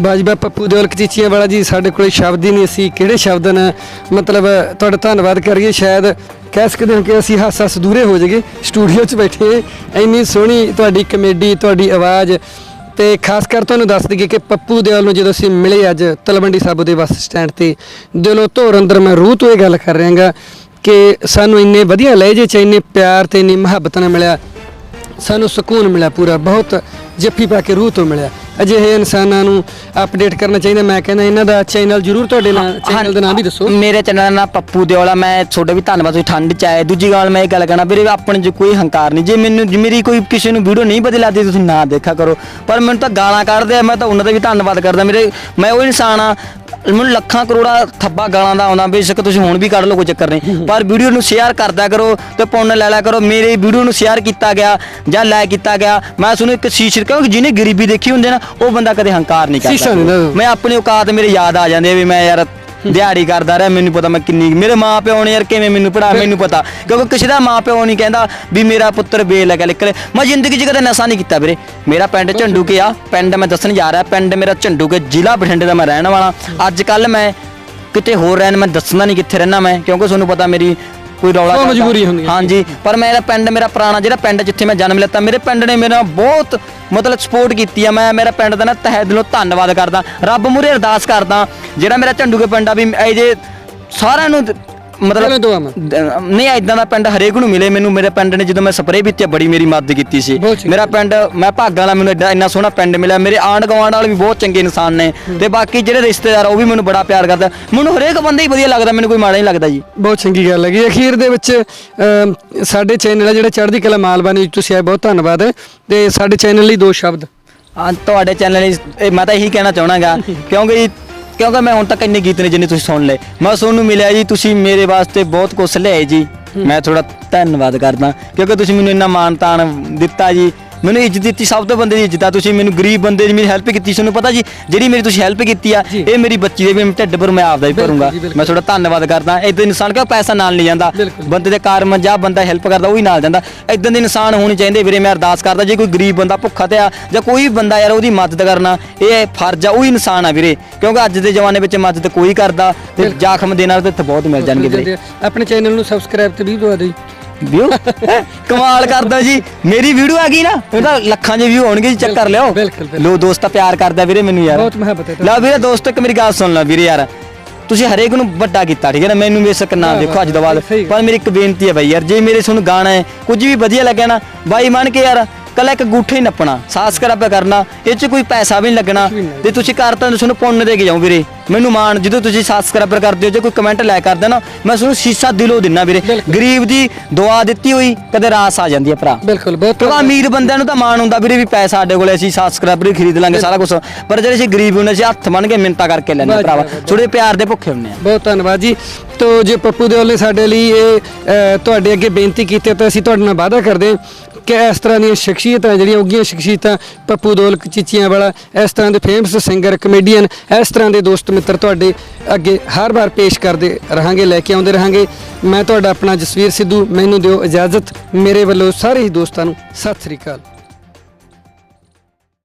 ਬਾਜੀਬਾ ਪੱਪੂ ਦਿਓਲ ਕਚੀਚੀਆਂ ਵਾਲਾ ਜੀ ਸਾਡੇ ਕੋਲੇ ਸ਼ਬਦ ਹੀ ਨਹੀਂ ਅਸੀਂ ਕਿਹੜੇ ਸ਼ਬਦ ਨੇ? ਮਤਲਬ ਤੁਹਾਡਾ ਧੰਨਵਾਦ ਕਰੀਏ ਸ਼ਾਇਦ। ਕਹਿ ਸਕਦੇ ਹਾਂ ਕਿ ਅਸੀਂ ਹੱਸ ਹੱਸ ਦੂਰੇ ਹੋ ਜਾਗੇ ਸਟੂਡੀਓ 'ਚ ਬੈਠੇ ਇੰਨੀ ਸੋਹਣੀ ਤੁਹਾਡੀ ਕਮੇਡੀ, ਤੁਹਾਡੀ ਆਵਾਜ਼ ਤੇ ਖਾਸ ਕਰ ਤੁਹਾਨੂੰ ਦੱਸ ਦਈਏ ਕਿ ਪੱਪੂ ਦਿਓਲ ਨੂੰ ਜਦੋਂ ਅਸੀਂ ਮਿਲੇ ਅੱਜ ਤਲਵੰਡੀ ਸਾਬੋ ਦੇ ਬੱਸ ਸਟੈਂਡ ਤੇ, ਦਿਲੋਂ ਧੋਰ ਅੰਦਰ ਮੈਂ ਰੂਹ ਤੋਂ ਇਹ ਗੱਲ ਕਰ ਰਿਹਾਗਾ ਕਿ ਸਾਨੂੰ ਇੰਨੇ ਵਧੀਆ ਲਹਿਜੇ 'ਚ, ਇੰਨੇ ਪਿਆਰ ਤੇ ਇੰਨੀ ਮੁਹੱਬਤ ਨਾਲ ਮਿਲਿਆ। ਸਾਨੂੰ ਸਕੂਨ ਮਿਲਿਆ ਪੂਰਾ, ਬਹੁਤ ਜੱਫੀ ਪਾ ਕੇ ਰੂਹ ਤੋਂ ਮਿਲਿਆ। ਅਜਿਹੇ ਇਨਸਾਨਾਂ ਨੂੰ ਅਪਡੇਟ ਕਰਨਾ ਚਾਹੀਦਾ। ਮੈਂ ਕਹਿੰਦਾ ਇਹਨਾਂ ਦਾ ਚੈਨਲ ਜਰੂਰ ਤੁਹਾਡੇ ਨਾਲ ਚੈਨਲ ਦਾ ਨਾਮ ਵੀ ਦੱਸੋ। ਮੇਰੇ ਚੈਨਲ ਦਾ ਨਾਮ ਪੱਪੂ ਦਿਓਲਾ। ਮੈਂ ਤੁਹਾਡਾ ਵੀ ਧੰਨਵਾਦ ਤੁਸੀਂ ਠੰਡ ਚ ਆਏ। ਦੂਜੀ ਗੱਲ ਮੈਂ ਇਹ ਗੱਲ ਕਹਿਣਾ ਵੀਰੇ ਆਪਣੇ ਚ ਕੋਈ ਹੰਕਾਰ ਨਹੀਂ। ਜੇ ਮੈਨੂੰ ਜੇ ਮੇਰੀ ਕੋਈ ਕਿਸੇ ਨੂੰ ਵੀਡੀਓ ਨਹੀਂ ਵਧੀਆ ਲੱਗਦੀ ਤੁਸੀਂ ਨਾ ਦੇਖਿਆ ਕਰੋ। ਪਰ ਮੈਨੂੰ ਤਾਂ ਗਾਲਾਂ ਕੱਢਦੇ ਆ ਮੈਂ ਤਾਂ ਉਹਨਾਂ ਦਾ ਵੀ ਧੰਨਵਾਦ ਕਰਦਾ। ਮੇਰੇ ਮੈਂ ਉਹ ਇਨਸਾਨ ਆ ਮੈਨੂੰ ਲੱਖਾਂ ਕਰੋੜਾ ਥੱਬਾ ਗਾਲਾਂ ਦਾ ਆਉਂਦਾ ਬੇਸ਼ੱਕ ਤੁਸੀਂ ਹੁਣ ਵੀ ਕੱਢ ਲਓ ਕੋਈ ਚੱਕਰ ਨਹੀਂ। ਪਰ ਵੀਡੀਓ ਨੂੰ ਸ਼ੇਅਰ ਕਰਦਿਆ ਕਰੋ ਤੇ ਪੁੰਨ ਲੈ ਲਿਆ ਕਰੋ। ਮੇਰੀ ਵੀਡੀਓ ਨੂੰ ਸ਼ੇਅਰ ਕੀਤਾ ਗਿਆ ਜਾਂ ਲਾਈਕ ਕੀਤਾ ਗਿਆ ਮੈਂ ਤੁਹਾਨੂੰ ਇੱਕ ਸ਼ੀਸ਼ ਕਿਉਂਕਿ ਜਿਹਨੇ ਗਰੀਬੀ ਦੇਖੀ ਹੁੰਦੀ ਨਾ ਉਹ ਬੰਦਾ ਕਦੇ ਹੰਕਾਰ ਨਹੀਂ ਕਰਦਾ। ਮੈਂ ਆਪਣੀ ਔਕਾਤ ਮੇਰੇ ਯਾਦ ਆ ਜਾਂਦੇ ਵੀ ਮੈਂ ਯਾਰ ਦਿਹਾੜੀ ਕਰਦਾ ਰਿਹਾ ਮੈਨੂੰ ਪਤਾ ਮੈਂ ਕਿੰਨੀ ਮੇਰੇ ਮਾਂ ਪਿਓ ਨੇ ਯਾਰ ਕਿਵੇਂ ਮੈਨੂੰ ਪੜਾ ਮੈਨੂੰ ਪਤਾ। ਕਿਉਂਕਿ ਕਿਸੇ ਦਾ ਮਾਂ ਪਿਓ ਨਹੀਂ ਕਹਿੰਦਾ ਵੀ ਮੇਰਾ ਪੁੱਤਰ ਬੇਲ ਹੈ ਨਿਕਲੇ ਮੈਂ ਜ਼ਿੰਦਗੀ 'ਚ ਕਦੇ ਨਸ਼ਾ ਨਹੀਂ ਕੀਤਾ ਵੀਰੇ। ਮੇਰਾ ਪਿੰਡ ਝੰਡੂਕੇ ਆ ਪਿੰਡ ਮੈਂ ਦੱਸਣ ਜਾ ਰਿਹਾ ਪਿੰਡ ਮੇਰਾ ਝੰਡੂਕੇ ਜ਼ਿਲ੍ਹਾ ਬਠਿੰਡੇ ਦਾ ਮੈਂ ਰਹਿਣ ਵਾਲਾ। ਅੱਜ ਕੱਲ ਮੈਂ ਕਿਤੇ ਹੋਰ ਰਹਿਣ ਮੈਂ ਦੱਸਣਾ ਨਹੀਂ ਕਿੱਥੇ ਰਹਿਣਾ ਮੈਂ ਕਿਉਂਕਿ ਤੁਹਾਨੂੰ ਪਤਾ ਮੇਰੀ ਕੋਈ ਰੌਲਾ ਕਰਦਾ। ਮਜਬੂਰੀ ਹੁੰਦੀ ਹੈ। ਹਾਂਜੀ ਪਰ ਮੇਰਾ ਪਿੰਡ ਮੇਰਾ ਪੁਰਾਣਾ ਜਿਹੜਾ ਪਿੰਡ ਜਿੱਥੇ ਮੈਂ ਜਨਮ ਲਿੱਤਾ ਮੇਰੇ ਪਿੰਡ ਨੇ ਮੇਰਾ ਬਹੁਤ ਮਤਲਬ ਸਪੋਰਟ ਕੀਤੀ ਆ ਮੈਂ ਮੇਰਾ ਪਿੰਡ ਦਾ ਨਾ ਤਹਿ ਦਿਲੋਂ ਧੰਨਵਾਦ ਕਰਦਾ ਰੱਬ ਮੂਹਰੇ ਅਰਦਾਸ ਕਰਦਾ ਜਿਹੜਾ ਮੇਰਾ ਝੰਡੂਕੇ ਪਿੰਡ ਆ ਵੀ ਇਹ ਜੇ ਸਾਰਿਆਂ ਨੂੰ ਦ- ਮਤਲਬ ਦੁਆਵਾਂ ਦ- ਨਹੀਂ ਐਦਾਂ ਦਾ ਪਿੰਡ ਹਰੇਕ ਨੂੰ ਮਿਲੇ। ਮੈਨੂੰ ਮੇਰੇ ਪਿੰਡ ਨੇ ਜਦੋਂ ਮੈਂ ਸਪਰੇਅ ਕੀਤੀ ਬੜੀ ਮੇਰੀ ਮਦਦ ਕੀਤੀ ਸੀ। ਬਹੁਤ ਚੰਗੀ। ਮੇਰਾ ਪਿੰਡ ਮੈਂ ਭਾਗਾਂ ਵਾਲਾ ਮੈਨੂੰ ਐਡਾ ਇੰਨਾ ਸੋਹਣਾ ਪਿੰਡ ਮਿਲਿਆ। ਮੇਰੇ ਆਂਢ ਗੁਆਂਢ ਵਾਲੇ ਵੀ ਬਹੁਤ ਚੰਗੇ ਇਨਸਾਨ ਨੇ। ਤੇ ਬਾਕੀ ਜਿਹੜੇ ਰਿਸ਼ਤੇਦਾਰ ਆ, ਉਹ ਵੀ ਮੈਨੂੰ ਬੜਾ ਪਿਆਰ ਕਰਦਾ ਮੈਨੂੰ ਹਰੇਕ ਬੰਦਾ ਹੀ ਵਧੀਆ ਲੱਗਦਾ ਮੈਨੂੰ ਕੋਈ ਮਾੜਾ ਨਹੀਂ ਲੱਗਦਾ ਜੀ। ਬਹੁਤ ਚੰਗੀ ਗੱਲ ਹੈਗੀ। ਅਖੀਰ ਦੇ ਵਿੱਚ ਅਮ, ਸਾਡੇ ਚੈਨਲ ਆ ਜਿਹੜਾ ਚੜ੍ਹਦੀ ਕਲਾ ਮਾਲਵਾਨੀ ਵਿੱਚ ਤੁਸੀਂ ਆਏ ਬਹੁਤ ਧੰਨਵਾਦ ਹੈ। ਤੇ ਸਾਡੇ ਚੈਨਲ ਲਈ ਦੋ ਸ਼ਬਦ। ਹਾਂ ਤੁਹਾਡੇ ਚੈਨਲ ਲਈ ਇਹ ਮੈਂ ਤਾਂ ਇਹੀ ਕਹਿਣਾ ਚਾਹਣਾਗਾ ਕਿਉਂਕਿ ਕਿਉਂਕਿ ਮੈਂ ਹੁਣ ਤੱਕ ਇੰਨੇ ਗੀਤ ਨੇ ਜਿੰਨੇ ਤੁਸੀਂ ਸੁਣ ਲਏ। ਮੈਂ ਤੁਹਾਨੂੰ ਮਿਲਿਆ ਜੀ ਤੁਸੀਂ ਮੇਰੇ ਵਾਸਤੇ ਬਹੁਤ ਕੁਝ ਲਿਆਏ ਜੀ। ਮੈਂ ਥੋੜਾ ਧੰਨਵਾਦ ਕਰਦਾ। ਕਿਉਂਕਿ ਤੁਸੀਂ ਮੈਨੂੰ ਇੰਨਾ ਮਾਣ ਤਾਣ ਦਿੱਤਾ ਜੀ। ਮੈਨੂੰ ਇੱਜ਼ਤ ਦਿੱਤੀ ਸਭ ਤੋਂ ਬੰਦੇ ਦੀ ਇੱਜ਼ਤ ਆ। ਤੁਸੀਂ ਮੈਨੂੰ ਗਰੀਬ ਬੰਦੇ ਦੀ ਮੇਰੀ ਹੈਲਪ ਕੀਤੀ। ਤੁਹਾਨੂੰ ਪਤਾ ਜੀ ਜਿਹੜੀ ਮੇਰੀ ਤੁਸੀਂ ਹੈਲਪ ਕੀਤੀ ਆ। ਇਹ ਮੇਰੀ ਬੱਚੀ ਦੇ ਵੀ ਢਿੱਡ ਪਰ ਮੈਂ ਆਪਦਾ ਹੀ ਭਰੂੰਗਾ। ਮੈਂ ਤੁਹਾਡਾ ਧੰਨਵਾਦ ਕਰਦਾ। ਇਦਾਂ ਇਨਸਾਨ ਕਿਉਂ ਪੈਸਾ ਨਾਲ ਨਹੀਂ ਜਾਂਦਾ। ਬੰਦੇ ਦੇ ਕਾਰਮ ਜਾਂ ਬੰਦਾ ਹੈਲਪ ਕਰਦਾ ਉਹ ਹੀ ਨਾਲ ਜਾਂਦਾ। ਇਦਾਂ ਦੇ ਇਨਸਾਨ ਹੋਣੇ ਚਾਹੀਦੇ ਵੀਰੇ ਮੈਂ ਅਰਦਾਸ ਕਰਦਾ ਜੇ ਕੋਈ ਗਰੀਬ ਬੰਦਾ ਭੁੱਖਾ ਤੇ ਆ ਜਾਂ ਕੋਈ ਬੰਦਾ ਯਾਰ ਉਹਦੀ ਮਦਦ ਕਰਨਾ ਇਹ ਫਰਜ਼ ਆ ਉਹ ਹੀ ਇਨਸਾਨ ਆ ਵੀਰੇ। ਕਿਉਂਕਿ ਅੱਜ ਦੇ ਜ਼ਮਾਨੇ ਵਿੱਚ ਮਦਦ ਕੋਈ ਕਰਦਾ ਤੇ। ਜ਼ਖਮ ਦੇਣ ਵਾਲੇ ਤੇ ਬਹੁਤ ਮਿਲ ਜਾਣਗੇ ਵੀਰੇ। ਆਪਣੇ ਚੈਨਲ ਨੂੰ ਸਬਸਕ੍ਰਾਈਬ ਤੇ ਵੀ ਦਵਾ ਦਿਓ। ਵਿਊ? ਕਮਾਲ ਕਰਦਾ ਜੀ। ਮੇਰੀ ਵੀਡੀਓ ਆ ਗਈ ਨਾ ਉਹਦਾ ਲੱਖਾਂ 'ਚ ਵਿਊ ਆਉਣਗੇ ਜੀ ਚੈੱਕ ਕਰ ਲਿਓ ਬਿਲਕੁਲ, ਬਿਲਕੁਲ। ਲੋ ਦੋਸਤ ਪਿਆਰ ਕਰਦਾ ਵੀਰੇ ਮੈਨੂੰ ਯਾਰ। ਬਹੁਤ ਮੁਹੱਬਤ ਹੈ ਲਾ ਵੀਰੇ ਦੋਸਤੋ ਇੱਕ ਮੇਰੀ ਗੱਲ ਸੁਣ ਲੈ ਵੀਰੇ ਯਾਰ। ਤੁਸੀਂ ਹਰੇਕ ਨੂੰ ਵੱਡਾ ਕੀਤਾ ਠੀਕ ਹੈ ਨਾ? ਮੈਨੂੰ ਬੇਸ਼ੱਕ ਨਾ ਵਾਹ, ਦੇਖੋ ਅੱਜ ਤੋਂ ਬਾਅਦ। ਸਹੀ ਗੱਲ। ਪਰ ਮੇਰੀ ਇੱਕ ਬੇਨਤੀ ਹੈ ਬਾਈ ਯਾਰ ਜੇ ਮੇਰੇ ਤੁਹਾਨੂੰ ਗਾਣਾ ਹੈ ਕੁਝ ਵੀ ਵਧੀਆ ਲੱਗਿਆ ਨਾ ਬਾਈ ਮੰਨ ਕੇ ਯਾਰ ਕੱਲਾ ਇੱਕ ਗੂਠੇ ਹੀ ਨੱਪਣਾ ਸਾਸਕਰਾਪ ਕਰਨਾ ਇਹ 'ਚ ਕੋਈ ਪੈਸਾ ਵੀ ਨਹੀਂ ਲੱਗਣਾ। ਤੇ ਤੁਸੀਂ ਕਰ ਤਾਂ ਤੁਹਾਨੂੰ ਪੁੰਨ ਦੇ ਕੇ ਜਾਓ ਵੀਰੇ ਮੈਨੂੰ ਮਾਣ ਜਦੋਂ ਤੁਸੀਂ ਸਬਸਕ੍ਰਾਈਬਰ ਕਰਦੇ ਹੋ ਜੇ ਕੋਈ ਕਮੈਂਟ ਲੈ ਕਰਦੇ ਨਾ ਮੈਂ ਤੁਹਾਨੂੰ ਸ਼ੀਸ਼ਾ ਦਿਲੋਂ ਦਿੰਨਾ ਵੀਰੇ। ਗਰੀਬ ਦੀ ਦੁਆ ਦਿੱਤੀ ਹੋਈ ਕਦੇ ਰਾਸ ਆ ਜਾਂਦੀ ਹੈ ਭਰਾ। ਬਿਲਕੁਲ ਬਹੁਤ ਕਿਉਂਕਿ ਅਮੀਰ ਬੰਦਿਆਂ ਨੂੰ ਤਾਂ ਮਾਣ ਹੁੰਦਾ ਵੀਰੇ ਵੀ ਪੈਸਾ ਸਾਡੇ ਕੋਲੇ ਅਸੀਂ ਸਬਸਕ੍ਰਾਈਬਰ ਹੀ ਖਰੀਦ ਲਾਂਗੇ ਸਾਰਾ ਕੁਝ ਪਰ ਜਿਹੜੇ ਅਸੀਂ ਗਰੀਬ ਹੁੰਦੇ ਅਸੀਂ ਹੱਥ ਬੰਨ ਕੇ ਮਿੰਤਾ ਕਰਕੇ ਲੈਂਦੇ ਭਰਾਵਾ। ਵਾਹ, ਵਾਹ। ਥੋੜੇ ਪਿਆਰ ਦੇ ਭੁੱਖੇ ਹੁੰਦੇ ਆ ਬਹੁਤ ਧੰਨਵਾਦ ਜੀ। ਤੋ ਜੇ ਪੱਪੂ ਦੇ ਵੱਲੋਂ ਸਾਡੇ ਲਈ ਇਹ ਤੁਹਾਡੇ ਅੱਗੇ ਬੇਨਤੀ ਕੀਤੀ ਤਾਂ ਅਸੀਂ ਤੁਹਾਡੇ ਨਾਲ ਵਾਅਦਾ ਕਰਦੇ ਹਾਂ। ਕਿ ਇਸ ਤਰ੍ਹਾਂ ਦੀਆਂ ਸ਼ਖਸੀਅਤਾਂ ਜਿਹੜੀਆਂ ਉੱਗੀਆਂ ਸ਼ਖਸੀਅਤਾਂ ਪੱਪੂ ਦੋਲਕ ਚੀਚੀਆਂ ਵਾਲਾ, ਇਸ ਤਰ੍ਹਾਂ ਦੇ ਫੇਮਸ ਸਿੰਗਰ ਕਮੇਡੀਅਨ ਇਸ ਤਰ੍ਹਾਂ ਦੇ ਦੋਸਤ ਮਿੱਤਰ ਤੁਹਾਡੇ ਅੱਗੇ ਹਰ ਵਾਰ ਪੇਸ਼ ਕਰਦੇ ਰਹਾਂਗੇ, ਲੈ ਕੇ ਆਉਂਦੇ ਰਹਾਂਗੇ। ਮੈਂ ਤੁਹਾਡਾ ਆਪਣਾ ਜਸਵੀਰ ਸਿੱਧੂ, ਮੈਨੂੰ ਦਿਓ ਇਜਾਜ਼ਤ। ਮੇਰੇ ਵੱਲੋਂ ਸਾਰੇ ਹੀ ਦੋਸਤਾਂ ਨੂੰ ਸਤਿ ਸ੍ਰੀ ਅਕਾਲ।